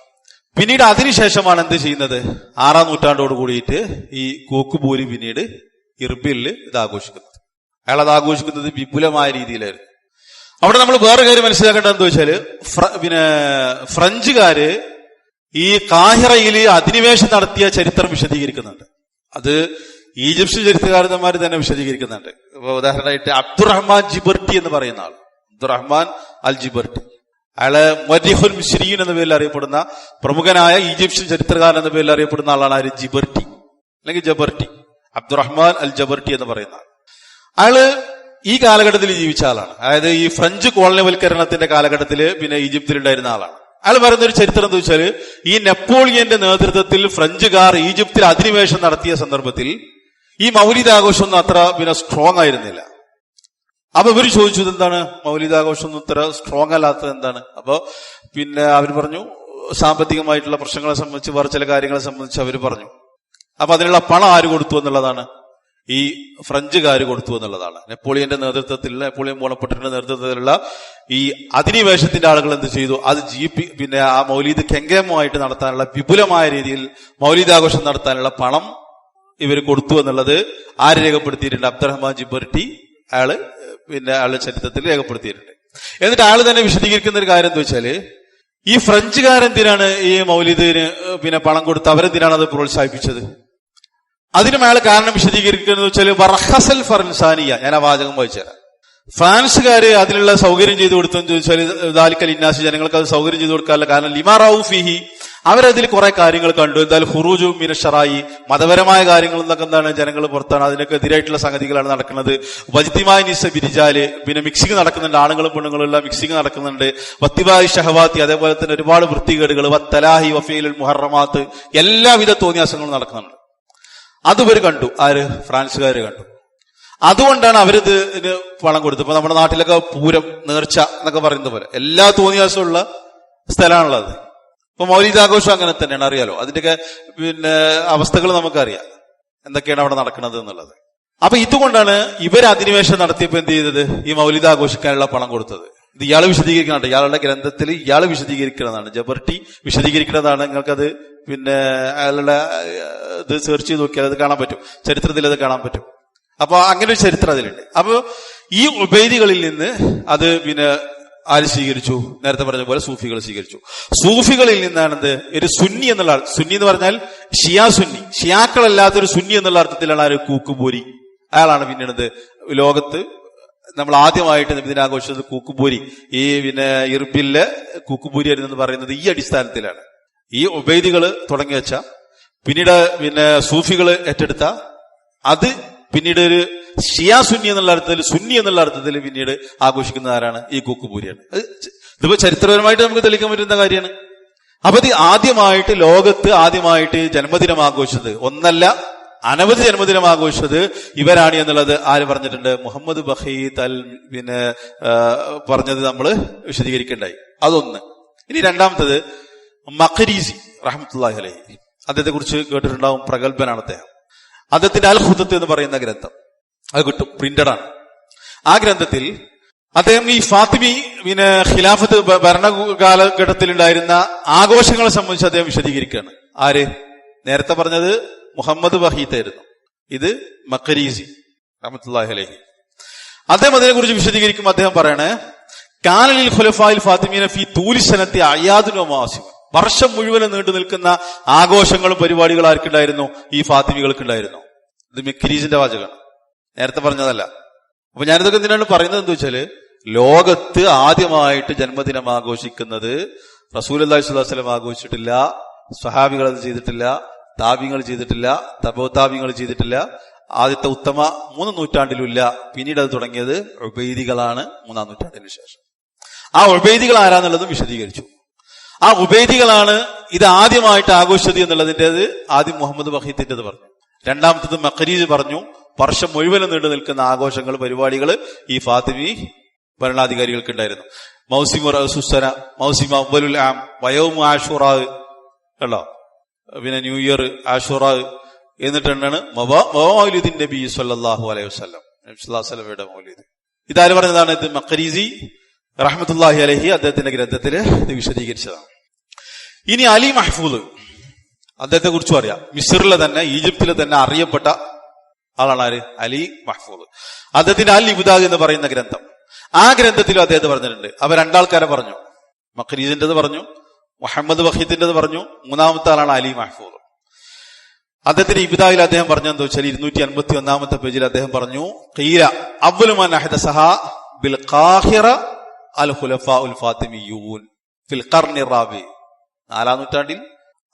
പിന്നീട് അതിനുശേഷമാണ് എന്ത് ചെയ്യുന്നത്? ആറാം നൂറ്റാണ്ടോട് കൂടിയിട്ട് ഈ കൂക്കുപൂരി പിന്നീട് ഇർബിലിൽ ഇത് ആഘോഷിക്കുന്നത് അയാൾ അത് ആഘോഷിക്കുന്നത് വിപുലമായ രീതിയിലായിരുന്നു. അവിടെ നമ്മൾ വേറെ കാര്യം മനസ്സിലാക്കേണ്ടത് എന്താ വെച്ചാൽ പിന്നെ ഫ്രഞ്ചുകാര് ഈ കാഹിറയിൽ അധിനിവേശം നടത്തിയ ചരിത്രം വിശദീകരിക്കുന്നുണ്ട്. അത് ഈജിപ്ഷ്യൻ ചരിത്രകാരന്മാർ തന്നെ വിശദീകരിക്കുന്നുണ്ട്. ഉദാഹരണമായിട്ട് അബ്ദുറഹ്മാൻ ജിബർട്ടി എന്ന് പറയുന്ന ആൾ അബ്ദുറഹ്മാൻ അൽ ജിബർട്ടി അയാൾ മരിഹുൽ മിശ്രീൻ എന്ന പേരിൽ അറിയപ്പെടുന്ന പ്രമുഖനായ ഈജിപ്ഷ്യൻ ചരിത്രകാരൻ എന്ന പേരിൽ അറിയപ്പെടുന്ന ആളാണ് ആര്? ജിബർട്ടി. അല്ലെങ്കിൽ ജബർട്ടി. അബ്ദുറഹ്മാൻ അൽ ജബർട്ടി എന്ന് പറയുന്ന ആൾ. ഈ കാലഘട്ടത്തിൽ ജീവിച്ച ആളാണ്. അതായത് ഈ ഫ്രഞ്ച് കോളനിവൽക്കരണത്തിന്റെ കാലഘട്ടത്തിൽ പിന്നെ ഈജിപ്തിൽ ഉണ്ടായിരുന്ന ആളാണ്. അയാൾ പറയുന്ന ഒരു ചരിത്രം എന്ന് വെച്ചാൽ ഈ നെപ്പോളിയന്റെ നേതൃത്വത്തിൽ ഫ്രഞ്ചുകാർ ഈജിപ്തിൽ അധിനിവേശം നടത്തിയ സന്ദർഭത്തിൽ ഈ മൗലിതാഘോഷം ഒന്നും അത്ര പിന്നെ സ്ട്രോങ് ആയിരുന്നില്ല. അപ്പൊ ഇവർ ചോദിച്ചത് എന്താണ്? മൗലികാഘോഷം ഒന്നും ഇത്ര സ്ട്രോങ് അല്ലാത്തത് എന്താണ്? അപ്പൊ പിന്നെ അവർ പറഞ്ഞു സാമ്പത്തികമായിട്ടുള്ള പ്രശ്നങ്ങളെ സംബന്ധിച്ച് വേറെ ചില കാര്യങ്ങളെ സംബന്ധിച്ച് അവർ പറഞ്ഞു. അപ്പൊ അതിനുള്ള പണം ആര് കൊടുത്തു എന്നുള്ളതാണ് ഈ ഫ്രഞ്ചുകാർ കൊടുത്തു എന്നുള്ളതാണ്. നെപ്പോളിയന്റെ നേതൃത്വത്തിൽ നെപ്പോളിയൻ ബോണപ്പെട്ടിന്റെ നേതൃത്വത്തിലുള്ള ഈ അധിനിവേശത്തിന്റെ ആളുകൾ എന്ത് ചെയ്തു? അത് ജീപ്പി പിന്നെ ആ മൗലീദ് കെങ്കേമമായിട്ട് നടത്താനുള്ള വിപുലമായ രീതിയിൽ മൗലീദാഘോഷം നടത്താനുള്ള പണം ഇവർ കൊടുത്തു എന്നുള്ളത് ആര് രേഖപ്പെടുത്തിയിട്ടുണ്ട്? അബ്ദുറഹ്മാൻ ജിബർട്ടി അയാൾ പിന്നെ അയാളുടെ ചരിത്രത്തിൽ രേഖപ്പെടുത്തിയിട്ടുണ്ട്. എന്നിട്ട് ആൾ തന്നെ വിശദീകരിക്കുന്ന ഒരു കാര്യം എന്താ വെച്ചാൽ ഈ ഫ്രഞ്ചുകാരെന്തിനാണ് ഈ മൗലിദിന് പിന്നെ പണം കൊടുത്ത് അവരെന്തിനാണ് അത് പ്രോത്സാഹിപ്പിച്ചത്? അതിനും അയാൾ കാരണം വിശദീകരിക്കുന്നത് വെച്ചാൽ വർഹസൽ ഫർൻസാനിയ. ഞാൻ ആ വാചകം വായിച്ചുതരാം ഫ്രാൻസുകാര് അതിനുള്ള സൗകര്യം ചെയ്തു കൊടുത്തെന്ന് ചോദിച്ചാൽ ദാലിക്കൽ ഇന്നാസി ജനങ്ങൾക്ക് അത് സൗകര്യം ചെയ്തു കൊടുക്കാനുള്ള കാരണം ലിമാറാവു ഫിഹി. അവരതിൽ കുറെ കാര്യങ്ങൾ കണ്ടു. എന്തായാലും ഹുറൂജു മിനഷറായി. മതപരമായ കാര്യങ്ങൾ എന്നൊക്കെ എന്താണ് ജനങ്ങൾ പുറത്താണ്. അതിനൊക്കെ എതിരായിട്ടുള്ള സംഗതികളാണ് നടക്കുന്നത്. വജിത്തിമായ നിസ ബിരിജാൽ. പിന്നെ മിക്സിംഗ് നടക്കുന്നുണ്ട്. ആണുങ്ങളും പെണ്ണുങ്ങളും എല്ലാം മിക്സിംഗ് നടക്കുന്നുണ്ട്. വത്തിബായി ഷഹവാത്തി അതേപോലെ തന്നെ ഒരുപാട് വൃത്തികേടുകൾ വത്തലാഹി വഫീലുൽ മുഹറമാത്ത്. എല്ലാവിധ തോന്നിയാസങ്ങളും നടക്കുന്നുണ്ട്. അത് കണ്ടു. ആര്? ഫ്രാൻസുകാർ കണ്ടു. അതുകൊണ്ടാണ് അവരിത് പണം കൊടുത്തത്. ഇപ്പൊ നമ്മുടെ നാട്ടിലൊക്കെ പൂരം നേർച്ച എന്നൊക്കെ പറയുന്നത് പോലെ എല്ലാ തോന്നിയാസമുള്ള സ്ഥലമാണുള്ളത്. ഇപ്പൊ മൗലികാഘോഷം അങ്ങനെ തന്നെയാണ് അറിയാലോ? അതിന്റെയൊക്കെ പിന്നെ അവസ്ഥകൾ നമുക്കറിയാം. എന്തൊക്കെയാണ് അവിടെ നടക്കുന്നത് എന്നുള്ളത്. അപ്പൊ ഇതുകൊണ്ടാണ് ഇവർ അധിനിവേശം നടത്തിയപ്പോ എന്ത് ചെയ്തത്? ഈ മൗലിക ആഘോഷിക്കാനുള്ള പണം കൊടുത്തത്. ഇത് ഇയാൾ വിശദീകരിക്കുന്നുണ്ട്. ഇയാളുടെ ഗ്രന്ഥത്തിൽ ഇയാൾ വിശദീകരിക്കുന്നതാണ് ജബർട്ടി വിശദീകരിക്കുന്നതാണ് നിങ്ങൾക്കത് പിന്നെ അയാളുടെ ഇത് സെർച്ച് ചെയ്ത് നോക്കിയാൽ അത് കാണാൻ പറ്റും. ചരിത്രത്തിൽ അത് കാണാൻ പറ്റും. അപ്പോൾ അങ്ങനെ ഒരു ചരിത്രം അതിലുണ്ട്. അപ്പൊ ഈ ഉപേദികളിൽ നിന്ന് അത് പിന്നെ ആര് സ്വീകരിച്ചു? നേരത്തെ പറഞ്ഞ പോലെ സൂഫികൾ സ്വീകരിച്ചു. സൂഫികളിൽ നിന്നാണെന്ത്? ഒരു സുന്നി എന്നുള്ള ആൾ- സുന്നി എന്ന് പറഞ്ഞാൽ ഷിയാ സുന്നി. ഷിയാക്കളല്ലാത്തൊരു സുന്നി എന്നുള്ള അർത്ഥത്തിലാണ് ആര് കൂക്കുപൂരി. അയാളാണ് പിന്നീട് ലോകത്ത് നമ്മൾ ആദ്യമായിട്ട് നബിദിനാഘോഷിച്ചത് കൂക്കുപൂരി. ഈ പിന്നെ ഇർബില്ല് കൂക്കുപൂരി എന്ന് പറയുന്നത് ഈ അടിസ്ഥാനത്തിലാണ്. ഈ ഉബൈദികൾ തുടങ്ങി വെച്ച പിന്നീട് പിന്നെ സൂഫികൾ ഏറ്റെടുത്ത അത് പിന്നീട് ഒരു ഷിയാ സുന്നി എന്നുള്ള അർത്ഥത്തിൽ സുന്നി എന്നുള്ള അർത്ഥത്തിൽ പിന്നീട് ആഘോഷിക്കുന്ന ആരാണ്? ഈ കുക്കുപൂരിയാണ്. ഇതിപ്പോ ചരിത്രപരമായിട്ട് നമുക്ക് തെളിയിക്കാൻ പറ്റുന്ന കാര്യമാണ്. അപ്പൊ ഇത് ആദ്യമായിട്ട് ലോകത്ത് ആദ്യമായിട്ട് ജന്മദിനം ആഘോഷിച്ചത് ഒന്നല്ല അനവധി ജന്മദിനം ആഘോഷിച്ചത് ഇവരാണ് എന്നുള്ളത് ആര് പറഞ്ഞിട്ടുണ്ട്? മുഹമ്മദ് ബഹീദ് അൽ പിന്നെ പറഞ്ഞത് നമ്മൾ വിശദീകരിക്കേണ്ടായി. അതൊന്ന്. ഇനി രണ്ടാമത്തത് മഖരീസി റഹമത്തുല്ലാഹി അലഹി. അദ്ദേഹത്തെ കുറിച്ച് കേട്ടിട്ടുണ്ടാവും പ്രഗത്ഭനാണ് അദ്ദേഹം. അദ്ദേഹത്തിന്റെ അൽ എന്ന് പറയുന്ന ഗ്രന്ഥം. അത് കിട്ടും പ്രിന്റഡ് ആണ്. ആ ഗ്രന്ഥത്തിൽ അദ്ദേഹം ഈ ഫാത്തിമി പിന്നെ ഖിലാഫത്ത് ഭരണകാലഘട്ടത്തിൽ ഉണ്ടായിരുന്ന ആഘോഷങ്ങളെ സംബന്ധിച്ച് അദ്ദേഹം വിശദീകരിക്കുകയാണ്. ആര്? നേരത്തെ പറഞ്ഞത് മുഹമ്മദ് വഹീത്തായിരുന്നു ഇത് മക്കരീസി റഹമത്തുല്ലാഹി അലഹി. അദ്ദേഹം അതിനെക്കുറിച്ച് വിശദീകരിക്കുമ്പോൾ അദ്ദേഹം പറയാണ് കാനലിൽ ഖുലഫായിൽ ഫാത്തിമീന ഫി തൂലിസനത്തെ അയ്യാദിനോ മാസിം വർഷം മുഴുവനും നീണ്ടു നിൽക്കുന്ന ആഘോഷങ്ങളും പരിപാടികളും ആർക്കുണ്ടായിരുന്നു? ഈ ഫാത്തിമികൾക്കുണ്ടായിരുന്നു. ഇത് മിക്കിരീജിന്റെ വാചകമാണ് നേരത്തെ പറഞ്ഞതല്ല. അപ്പൊ ഞാനിതൊക്കെ എന്തിനാണ് പറയുന്നത് എന്താ വെച്ചാൽ ലോകത്ത് ആദ്യമായിട്ട് ജന്മദിനം ആഘോഷിക്കുന്നത് റസൂൽ അള്ളാഹി സ്വലം ആഘോഷിച്ചിട്ടില്ല സ്വഹാബികൾ അത് ചെയ്തിട്ടില്ല താബിങ്ങൾ ചെയ്തിട്ടില്ല തപോതാബിങ്ങൾ ചെയ്തിട്ടില്ല. ആദ്യത്തെ ഉത്തമ മൂന്ന് നൂറ്റാണ്ടിലുമില്ല. പിന്നീട് അത് തുടങ്ങിയത് ഉബൈദികളാണ് മൂന്നാം നൂറ്റാണ്ടിന് ശേഷം. ആ ഉബൈദികൾ ആരാന്നുള്ളതും വിശദീകരിച്ചു. ആ ഉബേദികളാണ് ഇത് ആദ്യമായിട്ട് ആഘോഷിച്ചത് എന്നുള്ളതിന്റെത് ആദ്യം മുഹമ്മദ് ബഹീദിന്റേത് പറഞ്ഞു. രണ്ടാമത്തത് മഖരീദ് പറഞ്ഞു. വർഷം മുഴുവനും നീണ്ടു നിൽക്കുന്ന ആഘോഷങ്ങൾ പരിപാടികൾ ഈ ഫാത്തിമി ഭരണാധികാരികൾക്ക് ഉണ്ടായിരുന്നു മൗസിമുറ മൗസിമ അവലുൽ ആം വയോമു ആഷുറാവ് അല്ലോ പിന്നെ ന്യൂ ഇയർ ആഷുറാവ് എന്നിട്ടാണ് മൗലിദിൻ നബി സല്ലാഹു അലൈഹി സല്ലല്ലാഹു അലൈഹി വസല്ലമയുടെ മൗലിദ്. ഇതാര് പറഞ്ഞതാണ് ഇത്? മഖരീസി റഹ്മത്തുല്ലാഹി അലഹി അദ്ദേഹത്തിന്റെ ഗ്രന്ഥത്തിൽ ഇത് വിശദീകരിച്ചതാണ്. ഇനി അലി മഹ്ഫൂദ് അദ്ദേഹത്തെ കുറിച്ചും അറിയാം മിസറിലെ തന്നെ ഈജിപ്തിലെ തന്നെ അറിയപ്പെട്ട ആളാണ് ആര്? അലി മഹ്ഫൂദ്. അദ്ദേഹത്തിന്റെ അൽ ഇബുദാഗ് എന്ന് പറയുന്ന ഗ്രന്ഥം. ആ ഗ്രന്ഥത്തിലും അദ്ദേഹത്തെ പറഞ്ഞിട്ടുണ്ട്. അവ രണ്ടാൾക്കാരെ പറഞ്ഞു. മഖരീദിന്റേത് പറഞ്ഞു മുഹമ്മദ് വഹീദിന്റെ പറഞ്ഞു മൂന്നാമത്തെ ആളാണ് അലി മഹ്ഫൂദ്. അദ്ദേഹത്തിന്റെ ഇബിതായിൽ അദ്ദേഹം പറഞ്ഞു എന്താ വെച്ചാൽ ഇരുന്നൂറ്റി അൻപത്തി ഒന്നാമത്തെ പേജിൽ അദ്ദേഹം പറഞ്ഞു ഖീല അവലുമാൻ അഹദസഹ ബിൽ അൽ ഖുലഫാ ഉൽ ഫാത്തിമിയൂൻ ഫിൽ കർണി റാബി നാലാം നൂറ്റാണ്ടിൽ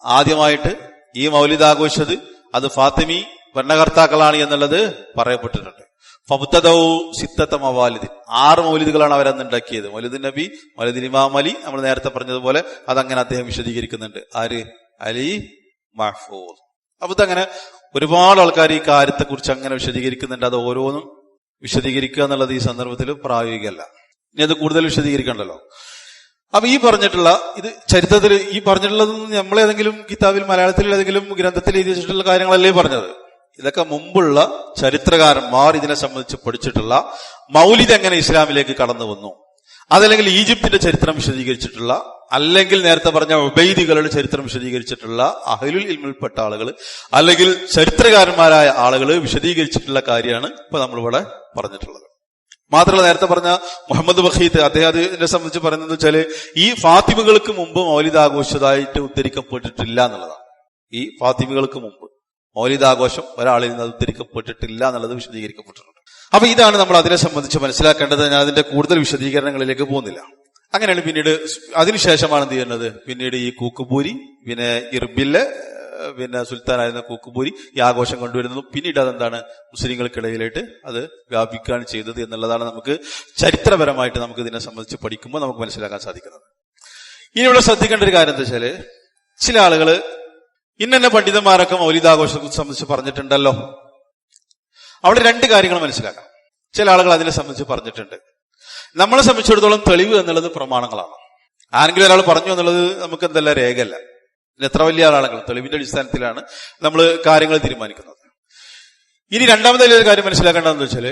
ആദ്യമായിട്ട് ഈ മൗലിദ് ആഘോഷിച്ചത് അത് ഫാത്തിമി ഭരണകർത്താക്കളാണ് എന്നുള്ളത് പറയപ്പെട്ടിട്ടുണ്ട്. ഫബുത്തദൗ സിത്തത്ത മവാലിദിൻ ആറ് മൗലിദുകളാണ് അവരന്ന് ഉണ്ടാക്കിയത്. മൗലിദ് നബി മൗലിദ് ഇമാം അലി നമ്മൾ നേരത്തെ പറഞ്ഞതുപോലെ അതങ്ങനെ അദ്ദേഹം വിശദീകരിക്കുന്നുണ്ട്. ആര്? അലി മഹ്ഫൂദ് അപ്പൊ അങ്ങനെ ഒരുപാട് ആൾക്കാർ ഈ കാര്യത്തെക്കുറിച്ച് അങ്ങനെ വിശദീകരിക്കുന്നുണ്ട്. അത് ഓരോന്നും വിശദീകരിക്കുക എന്നുള്ളത് ഈ സന്ദർഭത്തിൽ പ്രായോഗികമല്ല. ഇനി അത് കൂടുതൽ വിശദീകരിക്കണ്ടല്ലോ. അപ്പൊ ഈ പറഞ്ഞിട്ടുള്ള ഇത് ചരിത്രത്തിൽ ഈ പറഞ്ഞിട്ടുള്ളത് നമ്മളേതെങ്കിലും കിതാബിൽ മലയാളത്തിൽ ഏതെങ്കിലും ഗ്രന്ഥത്തിൽ എഴുതി വെച്ചിട്ടുള്ള കാര്യങ്ങളല്ലേ പറഞ്ഞത്. ഇതൊക്കെ മുമ്പുള്ള ചരിത്രകാരന്മാർ ഇതിനെ സംബന്ധിച്ച് പഠിച്ചിട്ടുള്ള മൗലിദ് എങ്ങനെ ഇസ്ലാമിലേക്ക് കടന്നു വന്നു? അതല്ലെങ്കിൽ ഈജിപ്തിന്റെ ചരിത്രം വിശദീകരിച്ചിട്ടുള്ള അല്ലെങ്കിൽ നേരത്തെ പറഞ്ഞ ഉബൈദികളുടെ ചരിത്രം വിശദീകരിച്ചിട്ടുള്ള അഹലുൽ ഇൽമിൽപ്പെട്ട ആളുകൾ അല്ലെങ്കിൽ ചരിത്രകാരന്മാരായ ആളുകൾ വിശദീകരിച്ചിട്ടുള്ള കാര്യമാണ് ഇപ്പൊ നമ്മളിവിടെ പറഞ്ഞിട്ടുള്ളത്. മാത്രമല്ല നേരത്തെ പറഞ്ഞ മുഹമ്മദ് വഹീദ് അദ്ദേഹത്തിനെ സംബന്ധിച്ച് പറയുന്നത് വെച്ചാൽ ഈ ഫാത്തിമകൾക്ക് മുമ്പ് മൗലിദ് ആഘോഷിച്ചതായിട്ട് ഉദ്ധരിക്കപ്പെട്ടിട്ടില്ല എന്നുള്ളതാണ്. ഈ ഫാത്തിമകൾക്ക് മുമ്പ് മൗലിദാഘോഷം ഒരാളിൽ നിന്ന് അത് ഉദ്ധരിക്കപ്പെട്ടിട്ടില്ല എന്നുള്ളത് വിശദീകരിക്കപ്പെട്ടിട്ടുണ്ട്. അപ്പൊ ഇതാണ് നമ്മൾ അതിനെ സംബന്ധിച്ച് മനസ്സിലാക്കേണ്ടത്. ഞാൻ അതിന്റെ കൂടുതൽ വിശദീകരണങ്ങളിലേക്ക് പോകുന്നില്ല. അങ്ങനെയാണ് പിന്നീട് അതിനുശേഷമാണ് എന്ത് ചെയ്യുന്നത്? പിന്നീട് ഈ കൂക്കുപൂരി പിന്നെ ഇർബിൽ ഏഹ്, പിന്നെ സുൽത്താനായിരുന്ന കൂക്കുപൂരി ഈ ആഘോഷം കൊണ്ടുവരുന്നതും പിന്നീട് അതെന്താണ് മുസ്ലിങ്ങൾക്കിടയിലായിട്ട് അത് വ്യാപിക്കുകയാണ് ചെയ്തത് എന്നുള്ളതാണ് നമുക്ക് ചരിത്രപരമായിട്ട് നമുക്ക് ഇതിനെ സംബന്ധിച്ച് പഠിക്കുമ്പോൾ നമുക്ക് മനസ്സിലാക്കാൻ സാധിക്കുന്നത്. ഇനിയുള്ള ശ്രദ്ധിക്കേണ്ട ഒരു കാര്യം എന്താ വെച്ചാൽ ചില ആളുകൾ ഇന്നെ പണ്ഡിതന്മാരൊക്കെ മൗലികാഘോഷത്തെ സംബന്ധിച്ച് പറഞ്ഞിട്ടുണ്ടല്ലോ. അവിടെ രണ്ട് കാര്യങ്ങൾ മനസ്സിലാക്കാം. ചില ആളുകൾ അതിനെ സംബന്ധിച്ച് പറഞ്ഞിട്ടുണ്ട്. നമ്മളെ സംബന്ധിച്ചിടത്തോളം തെളിവ് എന്നുള്ളത് പ്രമാണങ്ങളാണ്. ആരെങ്കിലും ഒരാൾ പറഞ്ഞു എന്നുള്ളത് നമുക്ക് എന്തല്ല രേഖയല്ല. ഇത് എത്ര വലിയ ആളാണെങ്കിൽ തെളിവിന്റെ അടിസ്ഥാനത്തിലാണ് നമ്മൾ കാര്യങ്ങൾ തീരുമാനിക്കുന്നത്. ഇനി രണ്ടാമത്തെ ഒരു കാര്യം മനസ്സിലാക്കേണ്ടതെന്ന് വെച്ചാൽ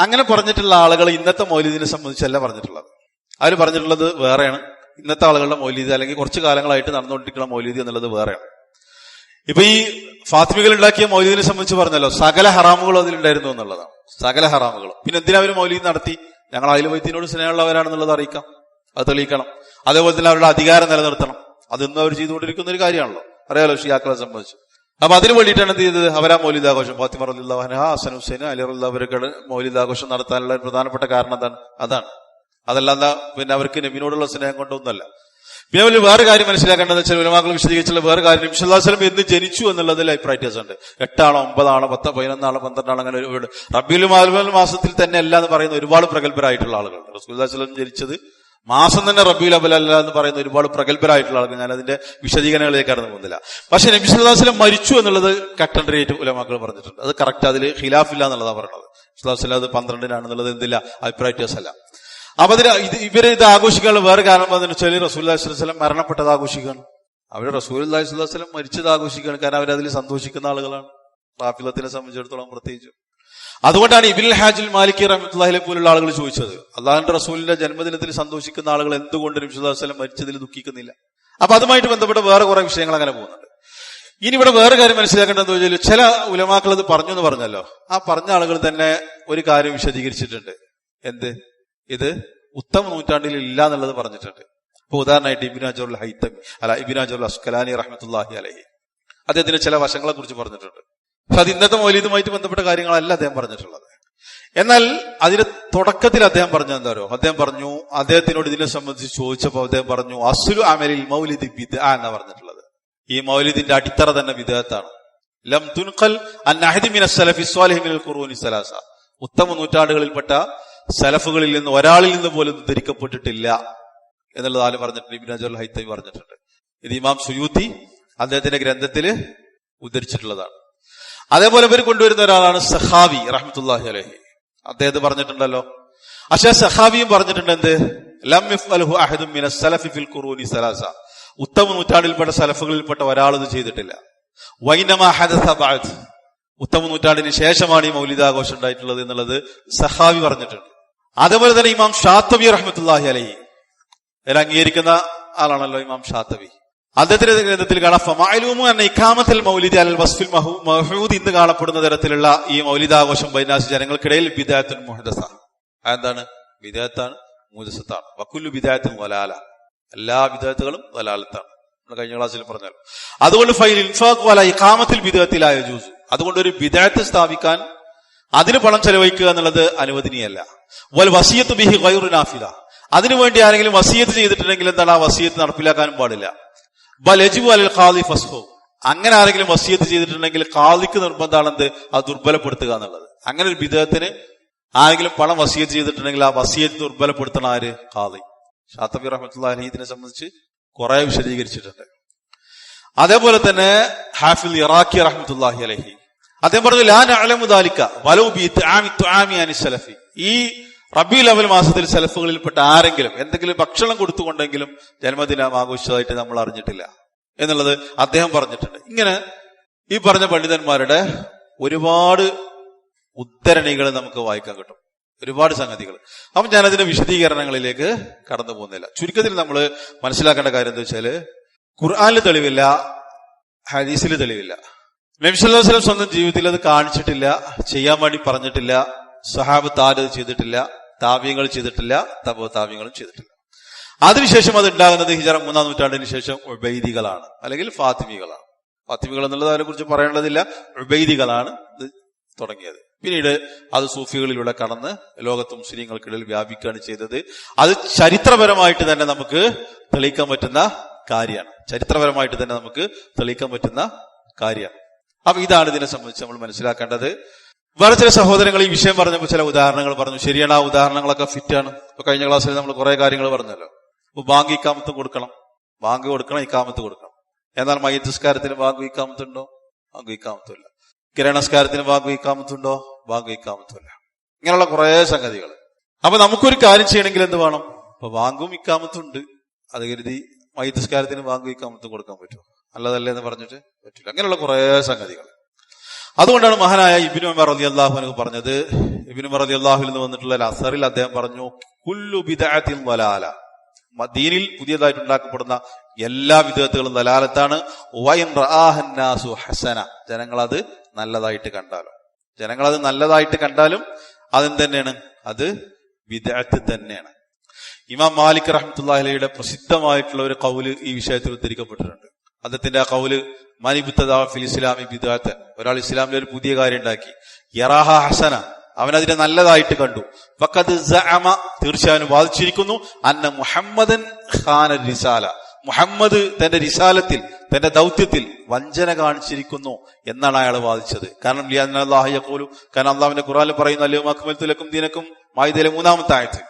അങ്ങനെ പറഞ്ഞിട്ടുള്ള ആളുകൾ ഇന്നത്തെ മൗലിദിനെ സംബന്ധിച്ചല്ല പറഞ്ഞിട്ടുള്ളത്. അവർ പറഞ്ഞിട്ടുള്ളത് വേറെയാണ്. ഇന്നത്തെ ആളുകളുടെ മൗലീദ് അല്ലെങ്കിൽ കുറച്ച് കാലങ്ങളായിട്ട് നടന്നുകൊണ്ടിരിക്കുന്ന മൗലിദി എന്നുള്ളത് വേറെയാണ്. ഇപ്പൊ ഈ ഫാത്തിമികൾ ഉണ്ടാക്കിയ മൗലീദിനെ സംബന്ധിച്ച് പറഞ്ഞല്ലോ സകല ഹറാമുകളും അതിലുണ്ടായിരുന്നു എന്നുള്ളതാണ്. സകല ഹറാമുകളും. പിന്നെ എന്തിനാ അവർ മൗലീദ് നടത്തി? ഞങ്ങൾ അയൽ വൈദ്യനോട് സ്നേഹമുള്ളവരാണെന്നുള്ളത് അറിയിക്കാം. അത് തെളിയിക്കണം. അതേപോലെ തന്നെ അവരുടെ അധികാരം നിലനിർത്തണം. അതൊന്നും അവർ ചെയ്തുകൊണ്ടിരിക്കുന്ന ഒരു കാര്യമാണല്ലോ. അറിയാലോ ഷിയാക്കളെ സംബന്ധിച്ച്. അപ്പൊ അതിന് വേണ്ടിയിട്ടാണ് എന്ത് ചെയ്തത്? അവരാ മൗലിദാഘോഷം ഫാത്തിമ റലിള്ളാഹന ഹസൻ ഹുസൈൻ അലി അവരൊക്കെ മൗലിദാഘോഷം നടത്താനുള്ള പ്രധാനപ്പെട്ട കാരണം എന്താണ്? അതാണ്. അതല്ലാതെ പിന്നെ അവർക്ക് നബിനോടുള്ള സ്നേഹം കൊണ്ടൊന്നുമല്ല. പിന്നെ അവർ വേറെ കാര്യം മനസ്സിലാക്കേണ്ടത് വെച്ചാൽ ഉലമാക്കൾ വിശദീകരിച്ചുള്ള വേറെ കാര്യം വിശ്വദാസലം എന്ന് ജനിച്ചു എന്നുള്ളതിൽ അഭിപ്രായത്യാസം ഉണ്ട് എട്ടാണോ ഒമ്പതാണോ പത്ത് പതിനൊന്നാണോ പന്ത്രണ്ടാണോ അങ്ങനെ ഒരുപാട് റബ്ബിലും മാൽവൽ മാസത്തിൽ തന്നെ അല്ല എന്ന് പറയുന്ന ഒരുപാട് പ്രഗത്ഭരായിട്ടുള്ള ആളുകളുണ്ട്. റസൂൽദാസലം ജനിച്ചത് മാസം തന്നെ റബ്ബിൽ അബലല്ല എന്ന് പറയുന്ന ഒരുപാട് പ്രഗത്ഭരായിട്ടുള്ള ആളുകൾ ഞാൻ അതിന്റെ വിശദീകരണങ്ങളിലേക്ക് കടന്നു പോകുന്നില്ല. പക്ഷെ നബി സുല്ലാസ്ലം മരിച്ചു എന്നുള്ളത് കട്ടൻഡറേറ്റ് ഉലമാക്കൾ പറഞ്ഞിട്ടുണ്ട്. അത് കറക്റ്റ് അതിൽ ഖിലാഫില്ല എന്നുള്ളതാണ് പറയുന്നത് സുല്ലാസ്ലം അത് പന്ത്രണ്ടിനാണെന്നുള്ളത് എന്തില്ല അഭിപ്രായ വ്യത്യാസമല്ല. അപ്പൊ അതിന് ഇത് ഇവരെ ഇത് ആഘോഷിക്കാനുള്ള വേറെ കാരണം എന്താണെന്ന് വെച്ചാൽ റസൂൽ അലൈഹിസ്ലം മരണപ്പെട്ടത് ആഘോഷിക്കുകയാണ്. അവർ റസൂൽ അലൈഹിസ്ലം മരിച്ചത് ആഘോഷിക്കുകയാണ്. കാരണം അവരതിൽ സന്തോഷിക്കുന്ന ആളുകളാണ്. റാഫിലത്തിനെ സംബന്ധിച്ചിടത്തോളം പ്രത്യേകിച്ച്. അതുകൊണ്ടാണ് ഇബിൽ ഹാജിൽ മാലിക് റഹ്മത്തുല്ലാഹിലെ പോലുള്ള ആളുകൾ ചോദിച്ചത്. അള്ളാഹിന്റെ റസൂലിന്റെ ജന്മദിനത്തിൽ സന്തോഷിക്കുന്ന ആളുകൾ എന്തുകൊണ്ട് നബിസുല്ലാസ്ലം മരിച്ചതിൽ ദുഃഖിക്കുന്നില്ല? അപ്പൊ അതുമായിട്ട് ബന്ധപ്പെട്ട് വേറെ കുറെ വിഷയങ്ങൾ അങ്ങനെ പോകുന്നുണ്ട്. ഇനി ഇവിടെ വേറെ കാര്യം മനസ്സിലാക്കേണ്ടതെന്ന് വെച്ചാൽ ചില ഉലമാക്കൾ അത് പറഞ്ഞു എന്ന് പറഞ്ഞല്ലോ. ആ പറഞ്ഞ ആളുകൾ തന്നെ ഒരു കാര്യം വിശദീകരിച്ചിട്ടുണ്ട്. എന്ത്? ഇത് ഉത്തമ നൂറ്റാണ്ടിൽ ഇല്ല എന്നുള്ളത് പറഞ്ഞിട്ടുണ്ട്. ഇപ്പൊ ഉദാഹരണമായിട്ട് ഇബിനാജുൽ ഹൈത്തമി അല്ല ഇബിനാജുൽ അസ്കലാനി റഹ്മത്തുല്ലാഹി അലഹി. അദ്ദേഹത്തിന്റെ ചില വശങ്ങളെ കുറിച്ച് പറഞ്ഞിട്ടുണ്ട്. പക്ഷെ അത് ഇന്നത്തെ മൗലീദുമായിട്ട് ബന്ധപ്പെട്ട കാര്യങ്ങളല്ല അദ്ദേഹം പറഞ്ഞിട്ടുള്ളത്. എന്നാൽ അതിന്റെ തുടക്കത്തിൽ അദ്ദേഹം പറഞ്ഞു എന്താരോ അദ്ദേഹം പറഞ്ഞു അദ്ദേഹത്തിനോട് ഇതിനെ സംബന്ധിച്ച് ചോദിച്ചപ്പോൾ അദ്ദേഹം പറഞ്ഞു അസുലു അമലിൽ മൗലിദ് ബിദ് എന്നാ പറഞ്ഞിട്ടുള്ളത്. ഈ മൗലിദിന്റെ അടിത്തറ തന്നെ വിദേഹത്താണ് ലം തുൻഖൽ സലാസ. ഉത്തമ നൂറ്റാണ്ടുകളിൽപ്പെട്ട സലഫുകളിൽ നിന്ന് ഒരാളിൽ നിന്ന് പോലും ധരിക്കപ്പെട്ടിട്ടില്ല എന്നുള്ളത് ആൽ പറഞ്ഞിട്ടുണ്ട് ഇബിൻ അജുൽ ഹൈത്തമി പറഞ്ഞിട്ടുണ്ട്. ഇത് ഇമാം സുയൂത്തി അദ്ദേഹത്തിന്റെ ഗ്രന്ഥത്തിൽ ഉദ്ധരിച്ചിട്ടുള്ളതാണ്. അതേപോലെ ഇവർ കൊണ്ടുവരുന്ന ഒരാളാണ് സഹാവി റഹ്മത്തുല്ലാഹി അലഹി. അദ്ദേഹത്തെ പറഞ്ഞിട്ടുണ്ടല്ലോ. പക്ഷെ സഹാവിയും പറഞ്ഞിട്ടുണ്ട് എന്ത് ഉത്തമ നൂറ്റാണ്ടിൽപ്പെട്ട സലഫുകളിൽപ്പെട്ട ഇത് ചെയ്തിട്ടില്ല. ഉത്തമ നൂറ്റാണ്ടിന് ശേഷമാണ് ഈ മൗലിദാഘോഷം ഉണ്ടായിട്ടുള്ളത് എന്നുള്ളത് സഹാവി പറഞ്ഞിട്ടുണ്ട്. അതേപോലെ തന്നെ ഇമാം ഷാത്തബി റഹ്മത്തുല്ലാഹി അലഹി. അതിൽ അംഗീകരിക്കുന്ന ആളാണല്ലോ ഇമാം ഷാത്തബി. അദ്ദേഹത്തിന്റെ ഗ്രന്ഥത്തിൽ കാണാം എന്ന ഇക്കാമത്തിൽ മൗലിദ് അൽ വസ്ഫിൽ മഹൂ- മഹൂദ് ഇന്ന് കാണപ്പെടുന്ന തരത്തിലുള്ള ഈ മൗലിദാഘോഷം ബൈനാസ് ജനങ്ങൾക്കിടയിൽ വിദ്യാത്തിൻ മുഹദസ. അതെന്താണ്? വിദേഹത്താണ് മുഹദസത്താണ്. വക്കുല്ലു ബിദായത്തുൻ വലാല. എല്ലാ വിദേഹത്തുകളും വലാലത്താണ്. കഴിഞ്ഞ ക്ലാസ്സിൽ പറഞ്ഞാൽ അതുകൊണ്ട് ഫൈൽ ഇൻഫാഖ് വല ഇഖാമത്തിൽ വിദേഹത്തിലായ ജൂസ്. അതുകൊണ്ട് ഒരു വിദായത്ത് സ്ഥാപിക്കാൻ അതിന് പണം ചെലവഴിക്കുക എന്നുള്ളത് അനുവദനീയല്ല. വൽ വസീയത്ത് ബിഹി ഗൈറു നാഫില അതിനുവേണ്ടി ആരെങ്കിലും വസീയത്ത് ചെയ്തിട്ടുണ്ടെങ്കിൽ എന്താണ് ആ വസീയത്ത് നടപ്പിലാക്കാനും പാടില്ല. അങ്ങനെ ആരെങ്കിലും വസീയത്ത് ചെയ്തിട്ടുണ്ടെങ്കിൽ ഖാദിക്ക് നിർബന്ധമാണെന്ത് അത് ദുർബലപ്പെടുത്തുക എന്നുള്ളത്. അങ്ങനെ ഒരു വിധേയത്തിന് ആരെങ്കിലും പണം വസീയത്ത് ചെയ്തിട്ടുണ്ടെങ്കിൽ ആ വസീയത്ത് ദുർബലപ്പെടുത്തണ ആര്? ഖാദി. ഷാത്തബി റഹ്മത്തുള്ള ഇതിനെ സംബന്ധിച്ച് കുറെ വിശദീകരിച്ചിട്ടുണ്ട്. അതേപോലെ തന്നെ ഹാഫിൽ ഇറാഖി റഹ്മത്തുല്ലാഹി അലഹി. അദ്ദേഹം പറഞ്ഞു ലാൻ അലമുദാലിക്ക വലൗ ബി ഇത്ആമി തുആമി അനി സലഫി. ഈ റബി ലവൽ മാസത്തിൽ സെലഫുകളിൽപ്പെട്ട ആരെങ്കിലും എന്തെങ്കിലും ഭക്ഷണം കൊടുത്തുകൊണ്ടെങ്കിലും ജന്മദിനം ആഘോഷിച്ചതായിട്ട് നമ്മൾ അറിഞ്ഞിട്ടില്ല എന്നുള്ളത് അദ്ദേഹം പറഞ്ഞിട്ടുണ്ട്. ഇങ്ങനെ ഈ പറഞ്ഞ പണ്ഡിതന്മാരുടെ ഒരുപാട് ഉദ്ധരണികൾ നമുക്ക് വായിക്കാൻ കിട്ടും. ഒരുപാട് സംഗതികൾ അപ്പം ഞാനതിന്റെ വിശദീകരണങ്ങളിലേക്ക് കടന്നു പോകുന്നില്ല. ചുരുക്കത്തിൽ നമ്മൾ മനസ്സിലാക്കേണ്ട കാര്യം എന്താ വെച്ചാൽ ഖുർആാനിൽ തെളിവില്ല ഹദീസിൽ തെളിവില്ല. നബിസ്വല്ലം സ്വന്തം ജീവിതത്തിൽ അത് കാണിച്ചിട്ടില്ല ചെയ്യാൻ വേണ്ടി പറഞ്ഞിട്ടില്ല സഹാബത്ത് താരത് ചെയ്തിട്ടില്ല. താവ്യങ്ങൾ ചെയ്തിട്ടില്ല തപോ താവ്യങ്ങളും ചെയ്തിട്ടില്ല. അതിനുശേഷം അത് ഉണ്ടാകുന്നത് ഹിജറ മൂന്നാം നൂറ്റാണ്ടിന് ശേഷം ഉബൈദികളാണ് അല്ലെങ്കിൽ ഫാത്തിമികളാണ്. ഫാത്തിമികൾ എന്നുള്ളത് അതിനെ കുറിച്ച് പറയാനുള്ളതില്ല ഉബൈദികളാണ് ഇത് തുടങ്ങിയത്. പിന്നീട് അത് സൂഫികളിലൂടെ കടന്ന് ലോകത്ത് മുസ്ലിങ്ങൾക്കിടയിൽ വ്യാപിക്കുകയാണ് ചെയ്തത്. അത് ചരിത്രപരമായിട്ട് തന്നെ നമുക്ക് തെളിയിക്കാൻ പറ്റുന്ന കാര്യമാണ്. ചരിത്രപരമായിട്ട് തന്നെ നമുക്ക് തെളിയിക്കാൻ പറ്റുന്ന കാര്യമാണ്. അപ്പൊ ഇതാണ് ഇതിനെ സംബന്ധിച്ച് നമ്മൾ മനസ്സിലാക്കേണ്ടത്. വേറെ ചില സഹോദരങ്ങൾ ഈ വിഷയം പറഞ്ഞപ്പോൾ ചില ഉദാഹരണങ്ങൾ പറഞ്ഞു. ശരിയാണ് ആ ഉദാഹരണങ്ങളൊക്കെ ആണ് ഇപ്പൊ കഴിഞ്ഞ ക്ലാസ്സിൽ നമ്മൾ കുറെ കാര്യങ്ങൾ പറഞ്ഞല്ലോ. ഇപ്പൊ ബാങ്ക് ഇക്കാമത്ത് കൊടുക്കണം. ബാങ്ക് കൊടുക്കണം ഇക്കാമത്ത് കൊടുക്കണം. എന്നാൽ മയ്യസ്കാരത്തിന് ബാങ്ക് ഇക്കാമത്തുണ്ടോ ബാങ്ക് ഇക്കാമത്തുമില്ല കിരണസ്കാരത്തിന് ബാങ്ക് ഇക്കാമത്തുണ്ടോ ബാങ്ക് ഇക്കാമത്തുമില്ല ഇങ്ങനെയുള്ള കുറെ സംഗതികൾ. അപ്പൊ നമുക്കൊരു കാര്യം ചെയ്യണമെങ്കിൽ എന്ത് വേണം? ഇപ്പൊ ബാങ്കും ഇക്കാമത്തുണ്ട് അത് കരുതി മയ്യസ്കാരത്തിന് ബാങ്ക് ഇക്കാമത്തും കൊടുക്കാൻ പറ്റുമോ? അല്ലതല്ലേ എന്ന് പറഞ്ഞിട്ട് പറ്റില്ല. അങ്ങനെയുള്ള കുറെ സംഗതികൾ. അതുകൊണ്ടാണ് മഹാനായ ഇബിനു ഉമർ അലി അള്ളാഹു പറഞ്ഞത്. ഇബിനു ഉമർ അലി അള്ളാഹുൽ നിന്ന് വന്നിട്ടുള്ള അസറിൽ അദ്ദേഹം പറഞ്ഞു കുല്ലു വലാല. ദീനിൽ പുതിയതായിട്ട് ഉണ്ടാക്കപ്പെടുന്ന എല്ലാ വിധത്തുകളും ദലാലത്താണ്. ഹസന. ജനങ്ങൾ അത് നല്ലതായിട്ട് കണ്ടാലും? ജനങ്ങൾ അത് നല്ലതായിട്ട് കണ്ടാലും അതെന്ത് തന്നെയാണ് അത് വിദഗ്ധ തന്നെയാണ്. ഇമാം മാലിക് റഹ്മത്തുല്ലാഹിലയുടെ പ്രസിദ്ധമായിട്ടുള്ള ഒരു കൗൽ ഈ വിഷയത്തിൽ ഉദ്ധരിക്കപ്പെട്ടിട്ടുണ്ട്. അദ്ദേഹത്തിന്റെ ആ കൗൽ മനിബുത്തദാ ഫിൽ ഇസ്ലാമി ബിദാത്ത്. ഒരാൾ ഇസ്ലാമിൽ ഒരു പുതിയ കാര്യം ഉണ്ടാക്കി. യറാഹ ഹസന. അവൻ അതിനെ നല്ലതായിട്ട് കണ്ടു. വക്കത് തീർച്ചയായും വാദിച്ചിരിക്കുന്നു. അന്ന മുഹമ്മദൻ ഖാന റിസാല. മുഹമ്മദ് തന്റെ റിസാലത്തിൽ തന്റെ ദൗത്യത്തിൽ വഞ്ചന കാണിച്ചിരിക്കുന്നു എന്നാണ് അയാൾ വാദിച്ചത്. കാരണം ലിയാഹു കാരണം അള്ളാഹുവിന്റെ ഖുറാനിൽ പറയുന്ന അല്ലയോ അക്മൽ ദീനക്കും മായുതയിലെ മൂന്നാമത്തെ ആയത്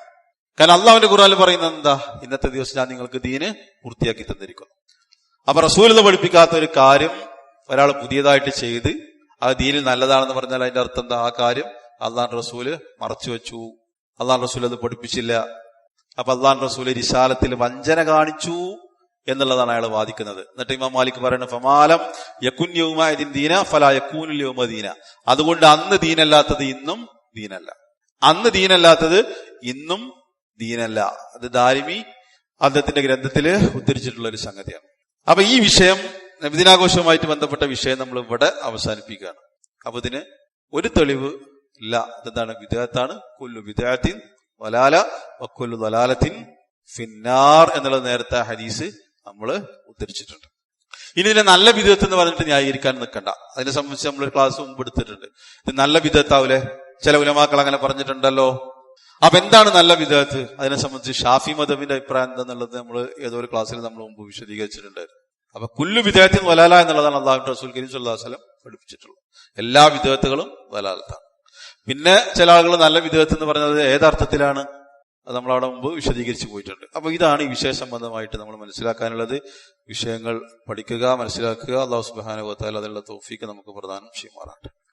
കാരണം അള്ളാഹുവിന്റെ ഖുറാനിൽ പറയുന്നത് എന്താ? ഇന്നത്തെ ദിവസം ഞാൻ നിങ്ങൾക്ക് ദീന് പൂർത്തിയാക്കി തന്നിരിക്കുന്നു. അപ്പൊ റസൂൽ പഠിപ്പിക്കാത്ത ഒരു കാര്യം ഒരാൾ പുതിയതായിട്ട് ചെയ്ത് ആ ദീനിൽ നല്ലതാണെന്ന് പറഞ്ഞാൽ അതിന്റെ അർത്ഥം എന്താ? ആ കാര്യം അള്ളാൻ റസൂൽ മറച്ചു വെച്ചു. അള്ളാൻ റസൂൽ അത് പഠിപ്പിച്ചില്ല. അപ്പൊ അള്ളാൻ റസൂൽ രിശാലത്തിൽ വഞ്ചന കാണിച്ചു എന്നുള്ളതാണ് അയാൾ വാദിക്കുന്നത്. എന്നിട്ട് ഇമാം മാലിക് പറയുന്നത് ഫമാലം യക്കുന്യവുമായതിൻ ദീന ഫല യക്കൂനുല്യവുമ ദീന. അതുകൊണ്ട് അന്ന് ദീനല്ലാത്തത് ഇന്നും ദീനല്ല. അന്ന് ദീനല്ലാത്തത് ഇന്നും ദീനല്ല. അത് ദാരിമി അദ്ദേഹത്തിന്റെ ഗ്രന്ഥത്തിൽ ഉദ്ധരിച്ചിട്ടുള്ള ഒരു സംഗതിയാണ്. അപ്പൊ ഈ വിഷയം നബിദിനാഘോഷവുമായിട്ട് ബന്ധപ്പെട്ട വിഷയം നമ്മൾ ഇവിടെ അവസാനിപ്പിക്കുകയാണ്. അപ്പൊ ഇതിന് ഒരു തെളിവ് ഇല്ല. ഇതെന്താണ് വിദേഹത്താണ്. കൊല്ലു വിദേഹത്തിൻ വലാല വക്കൊല്ലു വലാലത്തിൻ ഫിന്നാർ എന്നുള്ള നേരത്തെ ഹദീസ് നമ്മൾ ഉദ്ധരിച്ചിട്ടുണ്ട്. ഇനി ഇതിനെ നല്ല വിധത്ത് എന്ന് പറഞ്ഞിട്ട് ന്യായീകരിക്കാൻ നിൽക്കണ്ട. അതിനെ സംബന്ധിച്ച് നമ്മൾ ക്ലാസ് മുമ്പ് എടുത്തിട്ടുണ്ട്. ഇത് നല്ല വിധത്താവൂലേ ചില ഉലമാക്കൾ അങ്ങനെ പറഞ്ഞിട്ടുണ്ടല്ലോ. അപ്പൊ എന്താണ് നല്ല വിദഗ്ധ അതിനെ സംബന്ധിച്ച് ഷാഫി മദബിന്റെ അഭിപ്രായം എന്താന്നുള്ളത് നമ്മൾ ഏതോ ഒരു ക്ലാസ്സിൽ നമ്മൾ മുമ്പ് വിശദീകരിച്ചിട്ടുണ്ടായിരുന്നു. അപ്പൊ കുല്ലു വിദേഹത്തിൽ വലാല എന്നുള്ളതാണ് അള്ളാഹു റസൂൽ കരീം വസല്ലം പഠിപ്പിച്ചിട്ടുള്ളത്. എല്ലാ വിദേഹത്തുകളും വലാലത്താണ്. പിന്നെ ചില ആളുകൾ നല്ല വിദേഹത്ത് എന്ന് പറഞ്ഞത് ഏതർത്ഥത്തിലാണ്? അത് നമ്മൾ അവിടെ മുമ്പ് വിശദീകരിച്ചു പോയിട്ടുണ്ട്. അപ്പൊ ഇതാണ് ഈ വിഷയ സംബന്ധമായിട്ട് നമ്മൾ മനസ്സിലാക്കാനുള്ളത്. വിഷയങ്ങൾ പഠിക്കുക മനസ്സിലാക്കുക. അള്ളാഹു സുബാനുഭവത്താൽ അതിനുള്ള തോഫിക്ക് നമുക്ക് പ്രധാനം ചെയ്യുമാറാട്ടെ